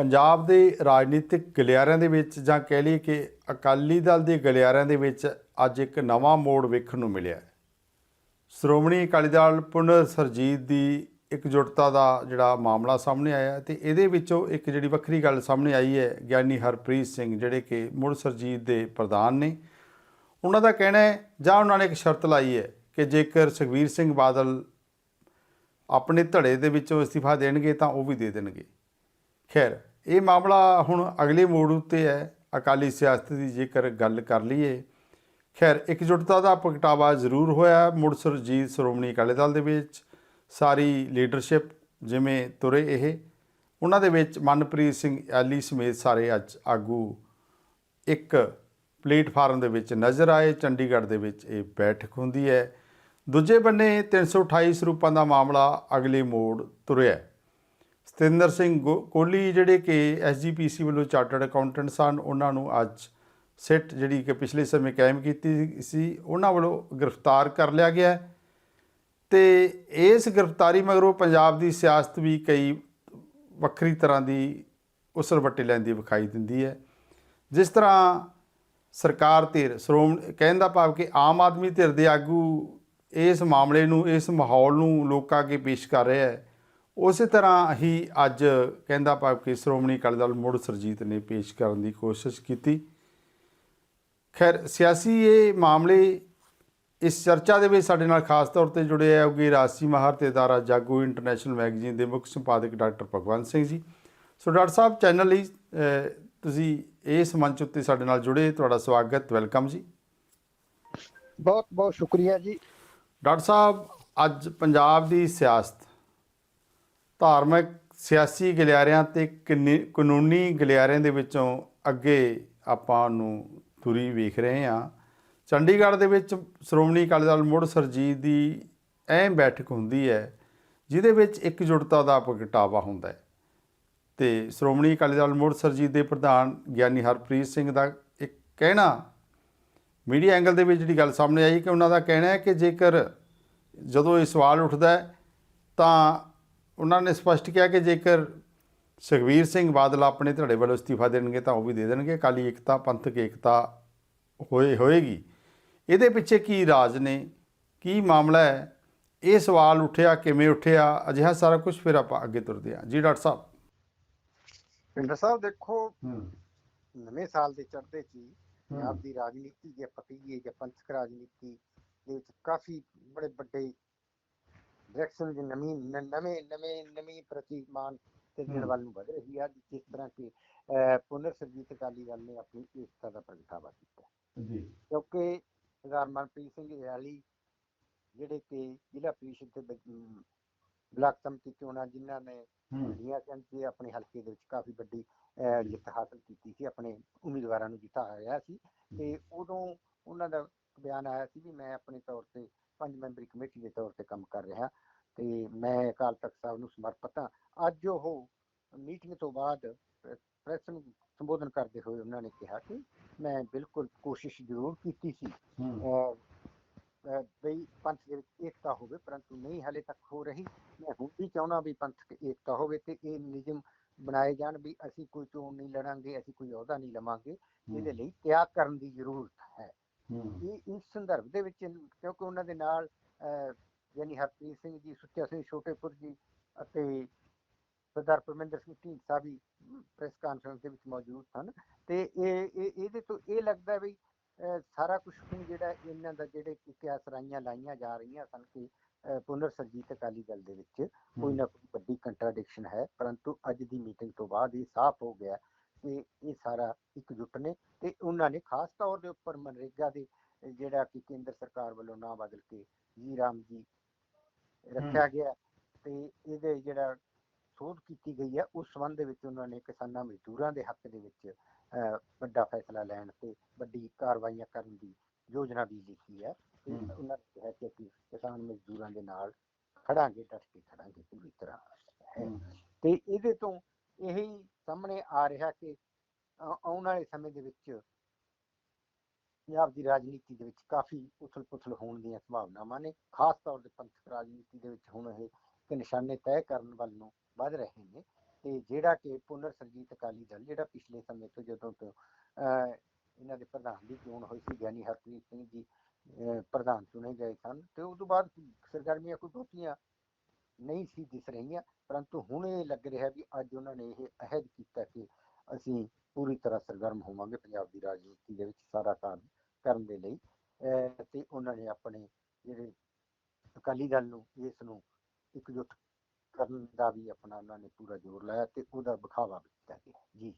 ਪੰਜਾਬ ਦੇ ਰਾਜਨੀਤਿਕ ਗਲਿਆਰਿਆਂ ਦੇ ਵਿੱਚ ਜਾਂ ਕਹਿ ਲਈਏ ਕਿ ਅਕਾਲੀ ਦਲ ਦੇ ਗਲਿਆਰਿਆਂ ਦੇ ਵਿੱਚ ਅੱਜ ਇੱਕ ਨਵਾਂ ਮੋੜ ਵੇਖਣ ਨੂੰ ਮਿਲਿਆ ਸ਼੍ਰੋਮਣੀ ਅਕਾਲੀ ਦਲ ਪੁਨਰ ਸਰਜੀਤ ਦੀ ਇਕਜੁੱਟਤਾ ਦਾ ਜਿਹੜਾ ਮਾਮਲਾ ਸਾਹਮਣੇ ਆਇਆ ਹੈ ਤੇ ਇਹਦੇ ਵਿੱਚੋਂ ਇੱਕ ਜਿਹੜੀ ਵੱਖਰੀ ਗੱਲ ਸਾਹਮਣੇ ਆਈ ਹੈ, ਗਿਆਨੀ ਹਰਪ੍ਰੀਤ ਸਿੰਘ, ਜਿਹੜੇ ਕਿ ਮੁੜ ਸਰਜੀਤ ਦੇ ਪ੍ਰਧਾਨ ਨੇ। ਉਹਨਾਂ ਦਾ ਕਹਿਣਾ ਹੈ, ਜਾਂ ਉਹਨਾਂ ਨੇ ਇੱਕ ਸ਼ਰਤ ਲਾਈ ਹੈ ਕਿ ਜੇਕਰ ਸੁਖਬੀਰ ਸਿੰਘ ਬਾਦਲ ਆਪਣੇ ਧੜੇ ਦੇ ਵਿੱਚੋਂ ਅਸਤੀਫਾ ਦੇਣਗੇ ਤਾਂ ਉਹ ਵੀ ਦੇ ਦੇਣਗੇ। ਖੈਰ ਇਹ ਮਾਮਲਾ ਹੁਣ ਅਗਲੇ ਮੋੜ ਉੱਤੇ ਹੈ। ਅਕਾਲੀ ਸਿਆਸਤ ਦੀ ਜੇਕਰ ਗੱਲ ਕਰ ਲਈਏ, ਖੈਰ, ਇਕਜੁੱਟਤਾ ਦਾ ਪ੍ਰਗਟਾਵਾ ਜ਼ਰੂਰ ਹੋਇਆ ਮੁੜ ਸੁਰਜੀਤ ਸ਼੍ਰੋਮਣੀ ਅਕਾਲੀ ਦਲ ਦੇ ਵਿੱਚ। ਸਾਰੀ ਲੀਡਰਸ਼ਿਪ ਜਿਵੇਂ ਤੁਰੇ ਇਹ, ਉਹਨਾਂ ਦੇ ਵਿੱਚ ਮਨਪ੍ਰੀਤ ਸਿੰਘ ਐਲੀ ਸਮੇਤ ਸਾਰੇ ਅੱਜ ਆਗੂ ਇੱਕ ਪਲੇਟਫਾਰਮ ਦੇ ਵਿੱਚ ਨਜ਼ਰ ਆਏ। ਚੰਡੀਗੜ੍ਹ ਦੇ ਵਿੱਚ ਇਹ ਬੈਠਕ ਹੁੰਦੀ ਹੈ। ਦੂਜੇ ਬੰਨੇ 328 ਸਰੂਪਾਂ ਦਾ ਮਾਮਲਾ ਅਗਲੇ ਮੋੜ ਤੁਰਿਆ ਸਤਿੰਦਰ ਸਿੰਘ ਗੋ- ਕੋਹਲੀ ਜਿਹੜੇ ਕਿ ਐਸਜੀਪੀਸੀ ਵੱਲੋਂ ਚਾਰਟਰਡ ਅਕਾਊਂਟੈਂਟ ਸਨ, ਉਹਨਾਂ ਨੂੰ ਅੱਜ ਸਿੱਟ ਜਿਹੜੀ ਕਿ ਪਿਛਲੇ ਸਮੇਂ ਕਾਇਮ ਕੀਤੀ ਸੀ, ਉਹਨਾਂ ਵੱਲੋਂ ਗ੍ਰਿਫਤਾਰ ਕਰ ਲਿਆ ਗਿਆ ਹੈ। ਤੇ ਇਸ ਗ੍ਰਿਫਤਾਰੀ ਮਗਰੋਂ ਪੰਜਾਬ ਦੀ ਸਿਆਸਤ ਵੀ ਕਈ ਵੱਖਰੀ ਤਰ੍ਹਾਂ ਦੀ ਉਸਰ ਵੱਟੇ ਲੈਂਦੀ ਵਿਖਾਈ ਦਿੰਦੀ ਹੈ। ਜਿਸ ਤਰ੍ਹਾਂ ਸਰਕਾਰ ਧਿਰ ਸ਼੍ਰੋਮ ਕਹਿਣ ਦਾ ਭਾਵ ਕਿ ਆਮ ਆਦਮੀ ਧਿਰ ਦੇ ਆਗੂ ਇਸ ਮਾਮਲੇ ਨੂੰ, ਇਸ ਮਾਹੌਲ ਨੂੰ ਲੋਕਾਂ ਅੱਗੇ ਪੇਸ਼ ਕਰ ਰਿਹਾ ਹੈ। ਉਸੇ ਤਰ੍ਹਾਂ ਹੀ ਅੱਜ ਕਹਿੰਦਾ ਭਾਵ ਕਿ ਸ਼੍ਰੋਮਣੀ ਅਕਾਲੀ ਦਲ ਮੁੜ ਸਰਜੀਤ ਨੇ ਪੇਸ਼ ਕਰਨ ਦੀ ਕੋਸ਼ਿਸ਼ ਕੀਤੀ। ਖੈਰ ਸਿਆਸੀ ਇਹ ਮਾਮਲੇ ਇਸ ਚਰਚਾ ਦੇ ਵਿੱਚ ਸਾਡੇ ਨਾਲ ਖਾਸ ਤੌਰ ਤੇ ਜੁੜੇ ਆ ਹੋਗੇ ਰਾਸੀ ਮਾਹਰ ਤੇ ਦਾਰਾ ਜਾਗੋ ਇੰਟਰਨੈਸ਼ਨਲ ਮੈਗਜ਼ੀਨ ਦੇ ਮੁੱਖ ਸੰਪਾਦਕ doctor Bhagwant Singh ji. So doctor ਸਾਹਿਬ ਚੈਨਲ ਲਈ ਤੁਸੀਂ ਇਸ ਮੰਚ ਉੱਤੇ ਸਾਡੇ ਨਾਲ ਜੁੜੇ ਤੁਹਾਡਾ ਸਵਾਗਤ ਵੈਲਕਮ ਜੀ। ਬਹੁਤ ਬਹੁਤ ਸ਼ੁਕਰੀਆ ਜੀ। ਡਾਕਟਰ ਸਾਹਿਬ ਅੱਜ ਪੰਜਾਬ ਦੀ ਸਿਆਸਤ ਧਾਰਮਿਕ ਸਿਆਸੀ ਗਲਿਆਰਿਆਂ ਤੇ ਕਿੰਨੀ- ਕਾਨੂੰਨੀ ਗਲਿਆਰਿਆਂ ਦੇ ਵਿੱਚੋਂ ਅੱਗੇ ਆਪਾਂ ਨੂੰ ਤੁਰੀ ਵੇਖ ਰਹੇ ਹਾਂ। ਚੰਡੀਗੜ੍ਹ ਦੇ ਵਿੱਚ ਸ਼੍ਰੋਮਣੀ ਅਕਾਲੀ ਦਲ ਮੁੜ ਸਰਜੀਤ ਦੀ ਅਹਿਮ ਬੈਠਕ ਹੁੰਦੀ ਹੈ, ਜਿਹਦੇ ਵਿੱਚ ਇਕਜੁੱਟਤਾ ਦਾ ਪ੍ਰਗਟਾਵਾ ਹੁੰਦਾ ਹੈ। ਤੇ ਸ਼੍ਰੋਮਣੀ ਅਕਾਲੀ ਦਲ ਮੁੜ ਸਰਜੀਤ ਦੇ ਪ੍ਰਧਾਨ ਗਿਆਨੀ ਹਰਪ੍ਰੀਤ ਸਿੰਘ ਦਾ ਇੱਕ ਕਹਿਣਾ, ਮੀਡੀਆ ਐਂਗਲ ਦੇ ਵਿੱਚ ਜਿਹੜੀ ਗੱਲ ਸਾਹਮਣੇ ਆਈ ਕਿ ਉਹਨਾਂ ਦਾ ਕਹਿਣਾ ਹੈ ਕਿ ਜੇਕਰ ਜਦੋਂ ਇਹ ਸਵਾਲ ਉੱਠਦਾ ਹੈ, ਤਾਂ ਉਹਨਾਂ ਨੇ ਸਪਸ਼ਟ ਕਿਹਾ ਕਿ ਜੇਕਰ ਸੁਖਬੀਰ ਸਿੰਘ ਬਾਦਲ ਆਪਣੇ ਧੜੇ ਵੱਲੋਂ ਅਸਤੀਫਾ ਦੇਣਗੇ ਤਾਂ ਉਹ ਵੀ ਦੇ ਦੇਣਗੇ। ਅਕਾਲੀ ਏਕਤਾ ਪੰਥਕ ਏਕਤਾ ਹੋਏ ਹੋਏਗੀ। ਇਹਦੇ ਪਿੱਛੇ ਕੀ ਰਾਜ ਨੇ? ਕੀ ਮਾਮਲਾ ਹੈ? ਇਹ ਸਵਾਲ ਉੱਠਿਆ ਕਿਵੇਂ ਉੱਠਿਆ? ਅਜਿਹਾ ਸਾਰਾ ਕੁਝ ਫਿਰ ਆਪਾਂ ਅੱਗੇ ਤੁਰਦੇ ਹਾਂ। ਜੀ ਡਾਕਟਰ ਸਾਹਿਬ। ਪਿੰਡਰ ਸਾਹਿਬ ਦੇਖੋ ਨਵੇਂ ਸਾਲ ਦੇ ਚੜ੍ਹਦੇ ਚ ਪੰਜਾਬ ਦੀ ਰਾਜਨੀਤੀ ਜੇ ਕਹੀਏ ਜਾਂ ਪੰਥਕ ਰਾਜਨੀਤੀ ਦੇ ਵਿੱਚ ਕਾਫੀ ਬੜੇ ਵੱਡੇ ਡਾਇਰੈਕਸ਼ਨ ਦੀ ਨਵੀਂ ਨਵੇਂ ਨਵੇਂ ਨਵੀਂ ਪ੍ਰਤੀਮਾਨ ਤੇ ਵੱਲ ਨੂੰ ਵਧ ਰਹੀ ਹੈ ਜਿਸ ਤਰ੍ਹਾਂ ਕਿ ਪੁਨਰ ਸਰਜੀਤ ਅਕਾਲੀ ਦਲ ਨੇ ਆਪਣੀ ਏਕਤਾ ਦਾ ਪ੍ਰਗਟਾਵਾ ਕੀਤਾ। ਜੀ। ਕਿਉਂਕਿ ਸਰਦਾਰ ਮਨਪ੍ਰੀਤ ਸਿੰਘ ਯਾਲੀ ਜਿਹੜੇ ਕਿ ਜ਼ਿਲ੍ਹਾ ਪ੍ਰੀਸ਼ਦ ਦੇ ਬਲਾਕ ਸੰਮਤੀ ਚੋਣਾਂ ਜਿਨ੍ਹਾਂ ਨੇ ਹੂੰ। ਦੀਆਂ ਕਿ ਆਪਣੇ ਹਲਕੇ ਦੇ ਵਿੱਚ ਕਾਫੀ ਵੱਡੀ ਜਿੱਤ ਹਾਸਲ ਕੀਤੀ ਸੀ ਆਪਣੇ ਉਮੀਦਵਾਰਾਂ ਨੂੰ ਜਿਤਾਇਆ ਸੀ। ਤੇ ਉਦੋਂ ਉਹਨਾਂ ਦਾ ਬਿਆਨ ਆਇਆ ਸੀ ਵੀ ਮੈਂ ਆਪਣੇ ਤੌਰ ਤੇ ਪੰਜ ਮੈਂਬਰੀ ਕਮੇਟੀ ਦੇ ਤੌਰ ਤੇ ਕੰਮ ਕਰ ਰਿਹਾ ਤੇ ਮੈਂ ਅਕਾਲ ਤਖਤ ਸਾਹਿਬ ਨੂੰ ਸਮਰਪਿਤ ਹਾਂ। ਅੱਜ ਉਹ ਮੀਟਿੰਗ ਤੋਂ ਬਾਅਦ ਪ੍ਰੈਸ ਨੂੰ ਸੰਬੋਧਨ ਕਰਦੇ ਹੋਏ ਉਹਨਾਂ ਨੇ ਕਿਹਾ ਕਿ ਮੈਂ ਬਿਲਕੁਲ ਕੋਸ਼ਿਸ਼ ਜ਼ਰੂਰ ਕੀਤੀ ਸੀ। ਬਈ ਪੰਥ ਦੇ ਵਿੱਚ ਏਕਤਾ ਹੋਵੇ ਪਰੰਤੂ ਨਹੀਂ ਹਲੇ ਤੱਕ ਹੋ ਰਹੀ। ਮੈਂ ਹੁਣ ਵੀ ਚਾਹੁੰਦਾ ਵੀ ਪੰਥਕ ਏਕਤਾ ਹੋਵੇ ਤੇ ਇਹ ਨਿਯਮ ਬਣਾਏ ਜਾਣ ਵੀ ਅਸੀਂ ਕੋਈ ਚੋਣ ਨਹੀਂ ਲੜਾਂਗੇ ਅਸੀਂ ਕੋਈ ਅਹੁਦਾ ਨਹੀਂ ਲਵਾਂਗੇ। ਇਹਦੇ ਲਈ ਤਿਆਗ ਕਰਨ ਦੀ ਜ਼ਰੂਰਤ ਹੂੰ। ਇਹ ਇਸ ਸੰਦਰਭ ਦੇ ਵਿੱਚ ਕਿਉਂਕਿ ਉਹਨਾਂ ਦੇ ਨਾਲ ਯਾਨੀ ਹਰਪ੍ਰੀਤ ਸਿੰਘ ਜੀ ਸੁੱਚਾ ਸਿੰਘ ਛੋਟੇਪੁਰ ਜੀ ਅਤੇ ਸਰਦਾਰ ਪਰਮਿੰਦਰ ਸਿੰਘ ਢੀਂਡਸਾ ਵੀ ਪ੍ਰੈਸ ਕਾਨਫਰੰਸ ਦੇ ਵਿੱਚ ਮੌਜੂਦ ਸਨ। ਤੇ ਇਹ ਇਹ ਇਹਦੇ ਤੋਂ ਇਹ ਲੱਗਦਾ ਵੀ ਸਾਰਾ ਕੁਝ ਹੁਣ ਜਿਹੜਾ ਇਹਨਾਂ ਦਾ ਜਿਹੜੇ ਕਿਆਸ ਰਾਈਆਂ ਲਾਈਆਂ ਜਾ ਰਹੀਆਂ ਸਨ ਕਿ ਪੁਨਰ ਸਰਜੀਤ ਅਕਾਲੀ ਦਲ ਦੇ ਵਿੱਚ ਕੋਈ ਨਾ ਕੋਈ ਵੱਡੀ ਕੰਟਰਾਡਿਕਸ਼ਨ ਹੈ ਪਰੰਤੂ ਅੱਜ ਦੀ ਮੀਟਿੰਗ ਤੋਂ ਬਾਅਦ ਇਹ ਸਾਫ਼ ਹੋ ਗਿਆ ਕਿ ਇਹ ਸਾਰਾ ਇਕਜੁੱਟ ਨੇ ਤੇ ਉਹਨਾਂ ਨੇ ਖਾਸ ਤੌਰ ਦੇ ਉੱਪਰ ਮਨਰੇਗਾ ਦੇ ਜਿਹੜਾ ਕਿ ਕੇਂਦਰ ਸਰਕਾਰ ਵੱਲੋਂ ਨਾਂ ਬਦਲ ਕੇ ਜੀ ਰਾਮ ਜੀ ਰੱਖਿਆ ਗਿਆ ਤੇ ਇਹਦੇ ਜਿਹੜਾ ਸੋਧ ਕੀਤੀ ਗਈ ਹੈ ਉਸ ਸੰਬੰਧ ਦੇ ਵਿੱਚ ਉਹਨਾਂ ਨੇ ਕਿਸਾਨਾਂ ਮਜ਼ਦੂਰਾਂ ਦੇ ਹੱਕ ਦੇ ਵਿੱਚ ਵੱਡਾ ਫੈਸਲਾ ਲੈਣ ਤੇ ਵੱਡੀ ਕਾਰਵਾਈਆਂ ਕਰਨ ਦੀ ਯੋਜਨਾ ਵੀ ਲਿਖੀ ਹੈ ਤੇ। ਉਹਨਾਂ ਨੇ ਕਿਹਾ ਕਿ ਅਸੀਂ ਕਿਸਾਨ ਮਜ਼ਦੂਰਾਂ ਦੇ ਨਾਲ ਖੜਾਂਗੇ ਡਟ ਕੇ ਖੜਾਂਗੇ ਪੂਰੀ ਤਰ੍ਹਾਂ। ਤੇ ਇਹਦੇ ਤੋਂ ਇਹੀ ਸਾਹਮਣੇ ਆ ਰਿਹਾ ਕਿ ਆਉਣ ਵਾਲੇ ਸਮੇਂ ਦੇ ਵਿੱਚ ਪੰਜਾਬ ਦੀ ਰਾਜਨੀਤੀ ਦੇ ਵਿੱਚ ਕਾਫੀ ਉਥਲ-ਪੁਥਲ ਹੋਣ ਦੀਆਂ ਸੰਭਾਵਨਾਵਾਂ ਨੇ ਖਾਸ ਤੌਰ ਤੇ ਪੰਥਕ ਰਾਜਨੀਤੀ ਦੇ ਵਿੱਚ ਹੁਣ ਇਹ ਕਿ ਨਿਸ਼ਾਨੇ ਤੈਅ ਕਰਨ ਵੱਲ ਨੂੰ ਵੱਧ ਰਹੇ ਨੇ ਤੇ ਜਿਹੜਾ ਕਿ ਪੁਨਰ ਸਰਜੀਤ ਅਕਾਲੀ ਦਲ ਜਿਹੜਾ ਪਿਛਲੇ ਸਮੇਂ ਤੋਂ ਜਦੋਂ ਤੋਂ ਅਹ, ਇਹਨਾਂ ਦੇ ਪ੍ਰਧਾਨ ਦੀ ਚੋਣ ਹੋਈ ਸੀ ਗਿਆਨੀ ਹਰਪ੍ਰੀਤ ਸਿੰਘ ਜੀ ਪ੍ਰਧਾਨ ਚੁਣੇ ਗਏ ਸਨ ਤੇ ਉਸ ਤੋਂ ਬਾਅਦ ਸਰਗਰਮੀਆਂ ਕੋਈ ਬਹੁਤੀਆਂ ਨਹੀਂ ਸੀ ਦਿਸ ਰਹੀਆਂ, ਪਰੰਤੂ ਹੁਣ ਇਹ ਲੱਗ ਰਿਹਾ ਵੀ ਅੱਜ ਉਹਨਾਂ ਨੇ ਇਹ ਅਹਿਦ ਕੀਤਾ ਕਿ ਅਸੀਂ ਪੂਰੀ ਤਰ੍ਹਾਂ ਸਰਗਰਮ ਹੋਵਾਂਗੇ ਪੰਜਾਬ ਦੀ ਰਾਜਨੀਤੀ ਦੇ ਵਿੱਚ ਸਾਰਾ ਕੰਮ ਕਰਨ ਦੇ ਲਈ। ਤੇ ਉਹਨਾਂ ਨੇ ਆਪਣੇ ਜਿਹੜੇ ਅਕਾਲੀ ਦਲ ਨੂੰ, ਇਸ ਨੂੰ ਇਕਜੁੱਟ ਕਰਨ ਦਾ ਵੀ ਆਪਣਾ ਉਹਨਾਂ ਨੇ ਪੂਰਾ ਜ਼ੋਰ ਲਾਇਆ ਤੇ ਉਹਦਾ ਵਿਖਾਵਾ ਵੀ ਕੀਤਾ ਗਿਆ। ਜੀ।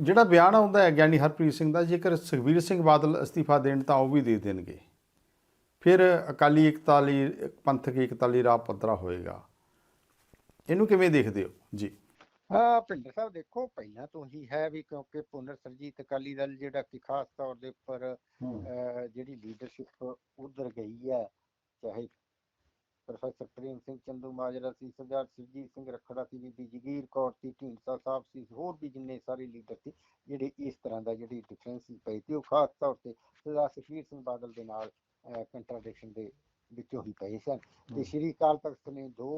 ਜਿਹੜਾ ਬਿਆਨ ਆਉਂਦਾ ਹੈ ਗਿਆਨੀ ਹਰਪ੍ਰੀਤ ਸਿੰਘ ਦਾ, ਜੇਕਰ ਸੁਖਬੀਰ ਸਿੰਘ ਬਾਦਲ ਅਸਤੀਫਾ ਦੇਣ ਤਾਂ ਉਹ ਵੀ ਦੇ ਦੇਣਗੇ। ਫਿਰ ਅਕਾਲੀ ਇਕਤਾ ਲਈ ਪੰਥਕ ਇਕਤਾ ਲਈ ਰਾਹ ਪੱਧਰਾ ਹੋਏਗਾ। ਇਹਨੂੰ ਕਿਵੇਂ ਦੇਖਦੇ ਹੋ? ਜੀ। ਹਾਂ ਭਿੰਦਰ ਸਾਹਿਬ ਦੇਖੋ ਪਹਿਲਾਂ ਤੋਂ ਹੀ ਹੈ ਵੀ ਕਿਉਂਕਿ ਪੁਨਰ ਸਰਜੀਤ ਅਕਾਲੀ ਦਲ ਜਿਹੜਾ ਕਿ ਖਾਸ ਤੌਰ ਦੇ ਉੱਪਰ ਜਿਹੜੀ ਲੀਡਰਸ਼ਿਪ ਉਧਰ ਗਈ ਹੈ ਚਾਹੇ ਪ੍ਰੋਫੈਸਰ ਪ੍ਰੇਮ ਸਿੰਘ ਚੰਦੂ ਮਾਜਰਾ ਸੀ ਸਰਦਾਰ ਸੁਰਜੀਤ ਸਿੰਘ ਰਖੜਾ ਸੀ ਬੀਬੀ ਜਗੀਰ ਕੌਰ ਸੀ ਢੀਂਡਸਾ ਸਾਹਿਬ ਸੀ ਹੋਰ ਵੀ ਜਿੰਨੇ ਸਾਰੇ ਲੀਡਰ ਸੀ ਜਿਹੜੇ ਇਸ ਤਰ੍ਹਾਂ ਦਾ ਜਿਹੜੀ ਡਿਫਰੈਂਸ ਪਈ ਸੀ ਉਹ ਖਾਸ ਤੌਰ ਤੇ ਸਰਦਾਰ ਸੁਖਬੀਰ ਸਿੰਘ ਬਾਦਲ ਦੇ ਨਾਲ ਕੰਟਰਡਿਕਸ਼ਨ ਦੇ ਵਿੱਚੋਂ ਹੀ ਪਏ ਸਨ। ਤੇ ਸ਼੍ਰੀ ਅਕਾਲ ਤਖਤ ਨੇ 2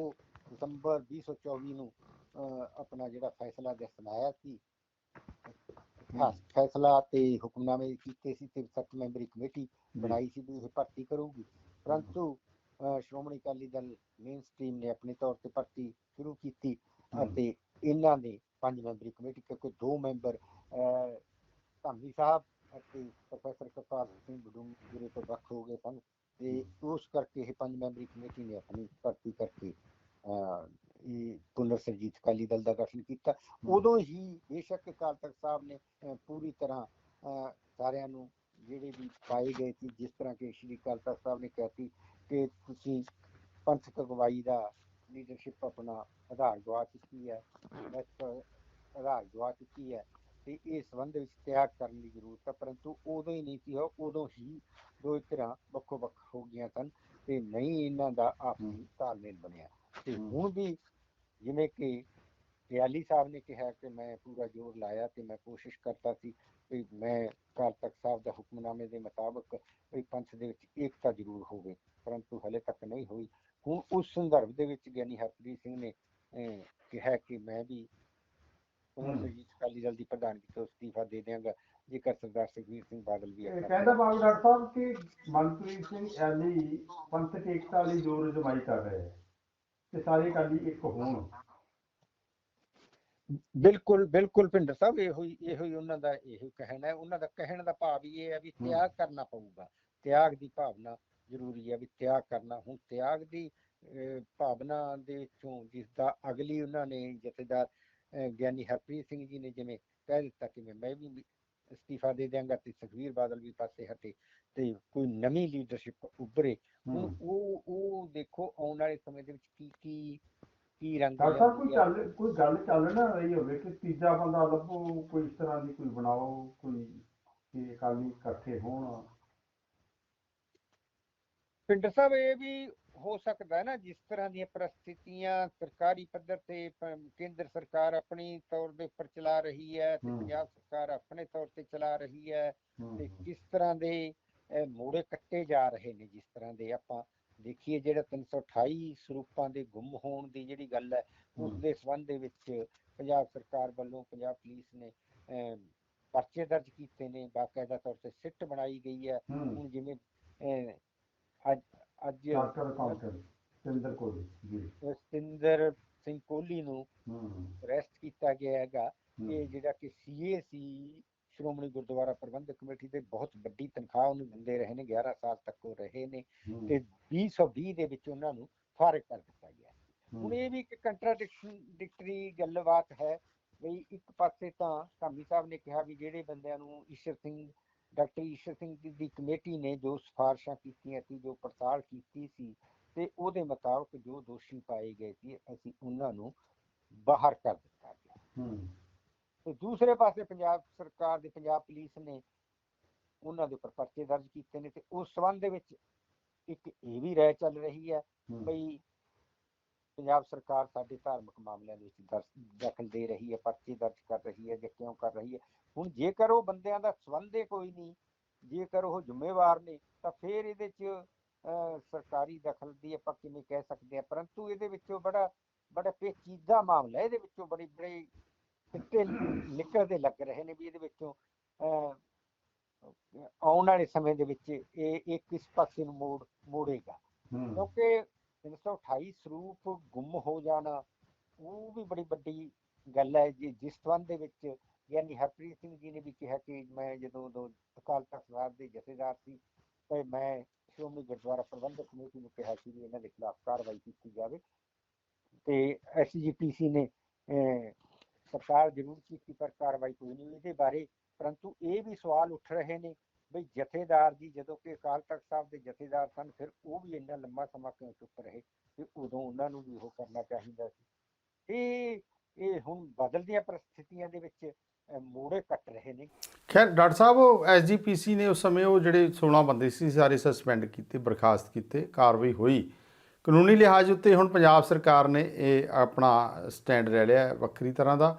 ਦਸੰਬਰ 2024 ਨੂੰ ਆਪਣਾ ਜਿਹੜਾ ਫੈਸਲਾ ਦੇ ਸੁਣਾਇਆ ਸੀ ਫੈਸਲਾ ਤੇ ਹੁਕਮਨਾਮੇ ਕੀਤੇ ਸੀ ਤੇ ਸੱਤ ਮੈਂਬਰੀ ਕਮੇਟੀ ਬਣਾਈ ਸੀ ਵੀ ਇਹ ਭਰਤੀ ਕਰੂਗੀ। ਪਰੰਤੂ ਸ਼੍ਰੋਮਣੀ ਅਕਾਲੀ ਦਲ ਮੇਨ ਸਟ੍ਰੀਮ ਨੇ ਆਪਣੇ ਤੌਰ ਤੇ ਭਰਤੀ ਸ਼ੁਰੂ ਕੀਤੀ। ਅਤੇ ਇਹਨਾਂ ਨੇ ਪੰਜ ਮੈਂਬਰੀ ਕਮੇਟੀ ਕਿਉਂਕਿ ਦੋ ਮੈਂਬਰ ਧਾਮੀ ਸਾਹਿਬ ਅਤੇ ਪ੍ਰੋਫੈਸਰ ਕਰਤਾਰ ਸਿੰਘ ਬਡੂੰਗਰੇ ਤੋਂ ਵੱਖ ਹੋ ਗਏ ਸਨ ਤੇ ਉਸ ਕਰਕੇ ਇਹ ਪੰਜ ਮੈਂਬਰੀ ਕਮੇਟੀ ਨੇ ਆਪਣੀ ਭਰਤੀ ਕਰਕੇ ਇਹ ਪੁਨਰ ਸਰਜੀਤ ਅਕਾਲੀ ਦਲ ਦਾ ਗਠਨ ਕੀਤਾ। ਉਦੋਂ ਹੀ ਬੇਸ਼ੱਕ ਅਕਾਲ ਤਖਤ ਸਾਹਿਬ ਨੇ ਪੂਰੀ ਤਰ੍ਹਾਂ ਸਾਰਿਆਂ ਨੂੰ ਜਿਹੜੇ ਵੀ ਪਾਏ ਗਏ ਸੀ ਜਿਸ ਤਰ੍ਹਾਂ ਕਿ ਸ਼੍ਰੀ ਅਕਾਲ ਤਖਤ ਸਾਹਿਬ ਨੇ ਕਿਹਾ ਸੀ ਕਿ ਤੁਸੀਂ ਪੰਥਕ ਅਗਵਾਈ ਦਾ ਲੀਡਰਸ਼ਿਪ ਆਪਣਾ ਆਧਾਰ ਗਵਾ ਚੁੱਕੀ ਹੈ ਆਧਾਰ ਗਵਾ ਚੁੱਕੀ ਹੈ ਤੇ ਇਸ ਸੰਬੰਧ ਵਿੱਚ ਤਿਆਗ ਕਰਨ ਦੀ ਜ਼ਰੂਰਤ ਹੈ ਪਰੰਤੂ ਉਦੋਂ ਹੀ ਨਹੀਂ ਸੀ ਉਦੋਂ ਹੀ ਦੋ ਤਰ੍ਹਾਂ ਵੱਖੋ ਵੱਖ ਹੋ ਗਈਆਂ ਸਨ ਤੇ ਨਹੀਂ ਇਹਨਾਂ ਦਾ ਆਪਸੀ ਤਾਲਮੇਲ ਬਣਿਆ। ਤੇ। ਹੁਣ ਵੀ ਜਿਵੇਂ ਕਿ ਰਿਆਲੀ ਸਾਹਿਬ ਨੇ ਕਿਹਾ ਕਿ ਮੈਂ ਪੂਰਾ ਜ਼ੋਰ ਲਾਇਆ ਤੇ ਮੈਂ ਕੋਸ਼ਿਸ਼ ਕਰਦਾ ਸੀ ਵੀ ਮੈਂ ਅਕਾਲ ਤਖਤ ਸਾਹਿਬ ਦਾ ਹੁਕਮਨਾਮੇ ਦੇ ਮੁਤਾਬਕ ਵੀ ਪੰਥ ਦੇ ਵਿੱਚ ਏਕਤਾ ਜ਼ਰੂਰ ਹੋਵੇ ਪਰੰਤੂ ਹਲੇ ਤੱਕ ਨਹੀਂ ਹੋਈ। ਹੁਣ ਉਸ ਸੰਦਰਭ ਦੇ ਵਿੱਚ ਗਿਆਨੀ ਹਰਪ੍ਰੀਤ ਸਿੰਘ ਨੇ ਕਿਹਾ ਕਿ ਮੈਂ ਵੀ ਅਕਾਲੀ ਦਲ ਦੀ ਪ੍ਰਧਾਨਗੀ ਤੋਂ ਅਸਤੀਫਾ ਦੇ ਦਿਆਂਗਾ ਜੇਕਰ ਸਰਦਾਰ ਸੁਖਬੀਰ ਸਿੰਘ ਬਾਦਲ ਵੀ ਇਹ ਆਪਣਾ ਕਹਿੰਦਾ ਬਾਬੂ ਡਾਕਟਰ ਸਾਹਿਬ ਕਿ ਮਨਪ੍ਰੀਤ ਸਿੰਘ ਐਲੀ ਪੰਥਕ ਏਕਤਾ ਲਈ ਜ਼ੋਰ ਜਮਾਈ ਕਰ ਰਹੇ ਹੈ ਕਿ ਸਾਰੇ ਅਕਾਲੀ ਇੱਕ ਹੋਣ। ਬਿਲਕੁਲ ਬਿਲਕੁਲ ਭਿੰਦਰ ਸਾਹਿਬ ਇਹੋ ਹੀ ਇਹੋ ਹੀ ਉਹਨਾਂ ਦਾ ਇਹੋ ਕਹਿਣਾ ਹੈ। ਉਹਨਾਂ ਦਾ ਕਹਿਣ ਦਾ ਭਾਵ ਇਹ ਹੈ ਵੀ। ਤਿਆਗ ਕਰਨਾ ਪਊਗਾ। ਤਿਆਗ ਦੀ ਭਾਵਨਾ ਜ਼ਰੂਰੀ ਹੈ ਵੀ ਤਿਆਗ ਕਰਨਾ। ਹੁਣ ਤਿਆਗ ਦੀ ਭਾਵਨਾ ਦੇ ਵਿੱਚੋਂ ਜਿਸ ਦਾ ਅਗਲੀ ਉਹਨਾਂ ਨੇ ਜਥੇਦਾਰ ਗਿਆਨੀ ਹਰਪ੍ਰੀਤ ਸਿੰਘ ਜੀ ਨੇ ਜਿਵੇਂ ਕਹਿ ਦਿੱਤਾ ਕਿ ਮੈਂ ਵੀ ਅਸਤੀਫਾ ਦੇ ਦਿਆਂਗਾ ਤੇ ਸੁਖਬੀਰ ਬਾਦਲ ਵੀ ਪਾਸੇ ਹਟੇ ਤੇ ਕੋਈ ਨਵੀਂ ਲੀਡਰਸ਼ਿਪ ਉੱਭਰੇ। ਉਹ ਉਹ ਦੇਖੋ ਆਉਣ ਵਾਲੇ ਸਮੇਂ ਦੇ ਵਿੱਚ ਕੀ ਕੀ ਕੀ ਰੰਗ ਸਾਹਿਬ ਕੋਈ। ਚੱਲ ਕੋਈ ਗੱਲ ਚੱਲ ਨਾ ਰਹੀ ਹੋਵੇ ਕਿ ਤੀਜਾ ਬੰਦਾ ਲੱਭੋ ਕੋਈ ਇਸ ਤਰ੍ਹਾਂ ਦੀ ਕੋਈ ਬਣਾਓ ਕੋਈ ਕਿ ਅਕਾਲੀ ਇਕੱਠੇ ਹੋਣ ਪਿੰਡਰ ਸਾਹਿਬ ਇਹ ਵੀ ਹੋ ਸਕਦਾ ਹੈ ਨਾ ਜਿਸ ਤਰ੍ਹਾਂ ਦੀਆਂ ਪ੍ਰਸਥਿਤੀਆਂ ਸਰਕਾਰੀ ਪੱਧਰ ਤੇ ਕੇਂਦਰ ਸਰਕਾਰ ਆਪਣੀ ਤੌਰ ਦੇ ਉੱਪਰ ਚਲਾ ਰਹੀ ਹੈ ਤੇ। ਪੰਜਾਬ ਸਰਕਾਰ ਆਪਣੇ ਤੌਰ ਤੇ ਚਲਾ ਰਹੀ ਹੈ ਤੇ ਕਿਸ ਤਰ੍ਹਾਂ ਦੇ ਮੋੜੇ ਕੱਟੇ ਜਾ ਰਹੇ ਨੇ ਜਿਸ ਤਰ੍ਹਾਂ ਦੇ ਆਪਾਂ ਦੇਖੀਏ ਜਿਹੜਾ 328 ਸਰੂਪਾਂ ਦੇ ਗੁੰਮ ਹੋਣ ਦੀ ਜਿਹੜੀ ਗੱਲ ਹੈ ਉਸ। ਦੇ ਸੰਬੰਧ ਦੇ ਵਿੱਚ ਪੰਜਾਬ ਸਰਕਾਰ ਵੱਲੋਂ ਪੰਜਾਬ ਪੁਲਿਸ ਨੇ ਪਰਚੇ ਦਰਜ ਕੀਤੇ ਨੇ ਬਾਕਾਇਦਾ ਤੌਰ ਤੇ ਸਿੱਟ ਬਣਾਈ ਗਈ ਹੈ ਹੁਣ ਜਿਵੇਂ ਅੱਜ ਅੱਜ ਡਾਕਟਰ ਕਾਉਂਸਲ ਸਿੰਦਰ ਕੋਲ ਜੀ। ਸਤਿੰਦਰ ਸਿੰਘ ਕੋਹਲੀ ਨੂੰ ਹੂੰ ਅਰੈਸਟ ਕੀਤਾ ਗਿਆ ਹੈਗਾ। ਇਹ ਜਿਹੜਾ ਕਿ ਸੀਏ ਸੀ ਸ਼੍ਰੋਮਣੀ ਗੁਰਦੁਆਰਾ ਪ੍ਰਬੰਧਕ ਕਮੇਟੀ ਦੇ ਬਹੁਤ ਵੱਡੀ ਤਨਖਾਹ ਉਹਨੂੰ ਦਿੰਦੇ ਰਹੇ ਨੇ 11 ਸਾਲ ਤੱਕ ਉਹ ਰਹੇ ਨੇ। ਤੇ 2020 ਦੇ ਵਿੱਚ ਉਹਨਾਂ ਨੂੰ ਫਾਰਿਗ ਕਰ ਦਿੱਤਾ ਗਿਆ। ਹੁਣ ਇਹ ਵੀ ਇੱਕ ਕੰਟਰਾਡਿਕਟਰੀ ਗੱਲਬਾਤ ਹੈ। ਵੀ ਇੱਕ ਪਾਸੇ ਤਾਂ ਧਾਮੀ ਸਾਹਿਬ ਨੇ ਕਿਹਾ ਵੀ ਜਿਹੜੇ ਬੰਦਿਆਂ ਨੂੰ ਈਸ਼ਰ ਸਿੰਘ ਡਾਕਟਰ ਈਸ਼ਰ ਸਿੰਘ ਦੀ- ਦੀ ਕਮੇਟੀ ਨੇ ਜੋ ਸਿਫਾਰਸ਼ਾਂ ਕੀਤੀਆਂ ਸੀ ਜੋ ਪੜਤਾਲ ਕੀਤੀ ਸੀ ਤੇ ਉਹਦੇ ਮੁਤਾਬਕ ਜੋ ਦੋਸ਼ੀ ਪਾਏ ਗਏ ਸੀ ਅਸੀਂ ਉਹਨਾਂ ਨੂੰ ਬਾਹਰ ਕਰ ਦਿੱਤਾ ਗਿਆ। ਹੂੰ। ਤੇ ਦੂਸਰੇ ਪਾਸੇ ਪੰਜਾਬ ਸਰਕਾਰ ਦੇ ਪੰਜਾਬ ਪੁਲਿਸ ਨੇ ਉਹਨਾਂ ਦੇ ਉੱਪਰ ਪਰਚੇ ਦਰਜ ਕੀਤੇ ਨੇ ਤੇ ਉਸ ਸੰਬੰਧ ਦੇ ਵਿੱਚ ਇੱਕ ਇਹ ਵੀ ਰਾਇ ਚੱਲ ਰਹੀ ਹੈ ਬਈ ਪੰਜਾਬ ਸਰਕਾਰ ਸਾਡੇ ਧਾਰਮਿਕ ਮਾਮਲਿਆਂ ਦੇ ਵਿੱਚ ਦਰਜ- ਦਖਲ ਦੇ ਰਹੀ ਹੈ ਪਰਚੇ ਦਰਜ ਕਰ ਰਹੀ ਹੈ ਜਾਂ ਕਿਉਂ ਕਰ ਰਹੀ ਹੈ। ਹੁਣ ਜੇਕਰ ਉਹ ਬੰਦਿਆਂ ਦਾ ਸੰਬੰਧ ਹੀ ਕੋਈ ਨਹੀਂ ਜੇਕਰ ਉਹ ਜ਼ਿੰਮੇਵਾਰ ਨੇ ਤਾਂ ਫਿਰ ਇਹਦੇ 'ਚ ਸਰਕਾਰੀ ਦਖਲ ਦੀ ਆਪਾਂ ਕਿਵੇਂ ਕਹਿ ਸਕਦੇ ਹਾਂ ਪਰੰਤੂ ਇਹਦੇ ਵਿੱਚੋਂ ਬੜਾ ਬੜਾ ਪੇਚੀਦਾ ਮਾਮਲਾ। ਇਹਦੇ ਵਿੱਚੋਂ ਬੜੀ ਬੜੀ ਸਿੱਟੇ ਨਿਕਲਦੇ ਲੱਗ ਰਹੇ ਨੇ ਵੀ ਇਹਦੇ ਵਿੱਚੋਂ ਆਉਣ ਵਾਲੇ ਸਮੇਂ ਦੇ ਵਿੱਚ ਇਹ ਇਹ ਕਿਸ ਪਾਸੇ ਨੂੰ ਮੋੜ ਮੋੜੇਗਾ ਕਿਉਂਕਿ 328 ਸਰੂਪ ਗੁੰਮ ਹੋ ਜਾਣਾ ਉਹ ਵੀ ਬੜੀ ਵੱਡੀ ਗੱਲ ਹੈ ਜੀ ਜਿਸ ਸੰਬੰਧ ਦੇ ਵਿੱਚ ਯਾਨੀ ਹਰਪ੍ਰੀਤ ਸਿੰਘ ਜੀ ਨੇ ਵੀ ਕਿਹਾ ਕਿ ਮੈਂ ਜਦੋਂ ਉਦੋਂ ਅਕਾਲ ਤਖਤ ਸਾਹਿਬ ਦੇ ਜਥੇਦਾਰ ਸੀ ਤੇ ਮੈਂ ਸ਼੍ਰੋਮਣੀ ਗੁਰਦੁਆਰਾ ਪ੍ਰਬੰਧਕ ਕਮੇਟੀ ਨੂੰ ਕਿਹਾ ਸੀ ਵੀ ਇਹਨਾਂ ਦੇ ਖਿਲਾਫ ਕਾਰਵਾਈ ਕੀਤੀ ਜਾਵੇ। ਤੇ ਐਸਜੀਪੀਸੀ ਨੇ ਸਰਕਾਰ ਜ਼ਰੂਰ ਕੀਤੀ ਪਰ ਕਾਰਵਾਈ ਕੋਈ ਨਹੀਂ ਇਹਦੇ ਬਾਰੇ। ਪਰੰਤੂ ਇਹ ਵੀ ਸਵਾਲ ਉੱਠ ਰਹੇ ਨੇ ਬਈ ਜਥੇਦਾਰ ਜੀ ਜਦੋਂ ਕਿ ਅਕਾਲ ਤਖਤ ਸਾਹਿਬ ਦੇ ਜਥੇਦਾਰ ਸਨ, ਫਿਰ ਉਹ ਵੀ ਇੰਨਾ ਲੰਮਾ ਸਮਾਂ ਕਿਉਂ ਚੁੱਪ ਰਹੇ ਤੇ ਉਦੋਂ ਉਹਨਾਂ ਨੂੰ ਵੀ ਉਹ ਕਰਨਾ ਚਾਹੀਦਾ ਸੀ। ਇਹ ਇਹ ਹੁਣ ਬਦਲਦੀਆਂ ਪ੍ਰਸਥਿਤੀਆਂ ਦੇ ਵਿੱਚ ਮੋੜੇ ਕੱਟ ਰਹੇ ਨੇ। ਖੈਰ, ਡਾਕਟਰ ਸਾਹਿਬ, ਉਹ ਐਸਜੀਪੀਸੀ ਨੇ ਉਸ ਸਮੇਂ ਉਹ ਜਿਹੜੇ 16 ਬੰਦੇ ਸੀ, ਸਾਰੇ ਸਸਪੈਂਡ ਕੀਤੇ, ਬਰਖਾਸਤ ਕੀਤੇ, ਕਾਰਵਾਈ ਹੋਈ। ਕਾਨੂੰਨੀ ਲਿਹਾਜ਼ ਉੱਤੇ ਹੁਣ ਪੰਜਾਬ ਸਰਕਾਰ ਨੇ ਇਹ ਆਪਣਾ ਸਟੈਂਡ ਲੈ ਲਿਆ ਵੱਖਰੀ ਤਰ੍ਹਾਂ ਦਾ।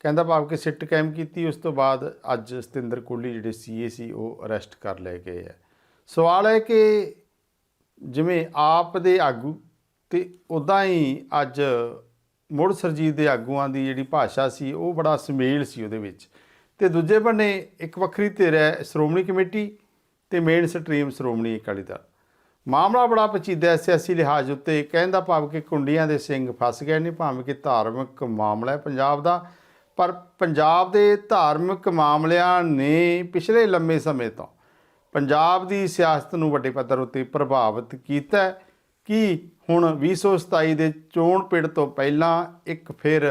ਕਹਿੰਦਾ ਭਾਵ ਕਿ ਸਿੱਟ ਕਾਇਮ ਕੀਤੀ, ਉਸ ਤੋਂ ਬਾਅਦ ਅੱਜ ਸਤਿੰਦਰ ਕੋਹਲੀ ਜਿਹੜੇ ਸੀਏ ਸੀ, ਉਹ ਅਰੈਸਟ ਕਰ ਲਏ ਗਏ ਹੈ। ਸਵਾਲ ਹੈ ਕਿ ਜਿਵੇਂ ਆਪ ਦੇ ਆਗੂ ਤੇ ਉਦਾਂ ਹੀ ਅੱਜ ਮੁੜ ਸਰਜੀਤ ਦੇ ਆਗੂਆਂ ਦੀ ਜਿਹੜੀ ਭਾਸ਼ਾ ਸੀ, ਉਹ ਬੜਾ ਸੁਮੇਲ ਸੀ ਉਹਦੇ ਵਿੱਚ। ਤੇ ਦੂਜੇ ਬੰਨੇ ਇੱਕ ਵੱਖਰੀ ਧਿਰ ਹੈ, ਸ਼੍ਰੋਮਣੀ ਕਮੇਟੀ ਤੇ ਮੇਨ ਸਟਰੀਮ ਸ਼੍ਰੋਮਣੀ ਅਕਾਲੀ ਦਲ। ਮਾਮਲਾ ਬੜਾ ਪਚੀਦਾ ਸਿਆਸੀ ਲਿਹਾਜ਼ ਉੱਤੇ। ਕਹਿੰਦਾ ਭਾਵ ਕਿ ਕੁੰਡੀਆਂ ਦੇ ਸਿੰਘ ਫਸ ਗਏ ਨੇ, ਭਾਵੇਂ ਕਿ ਧਾਰਮਿਕ ਮਾਮਲਾ ਹੈ ਪੰਜਾਬ ਦਾ। ਪਰ ਪੰਜਾਬ ਦੇ ਧਾਰਮਿਕ ਮਾਮਲਿਆਂ ਨੇ ਪਿਛਲੇ ਲੰਮੇ ਸਮੇਂ ਤੋਂ ਪੰਜਾਬ ਦੀ ਸਿਆਸਤ ਨੂੰ ਵੱਡੇ ਪੱਧਰ ਉੱਤੇ ਪ੍ਰਭਾਵਿਤ ਕੀਤਾ ਕਿ ਹੁਣ 2027 ਦੇ ਚੋਣ ਪਿੜ ਤੋਂ ਪਹਿਲਾਂ ਇੱਕ ਫਿਰ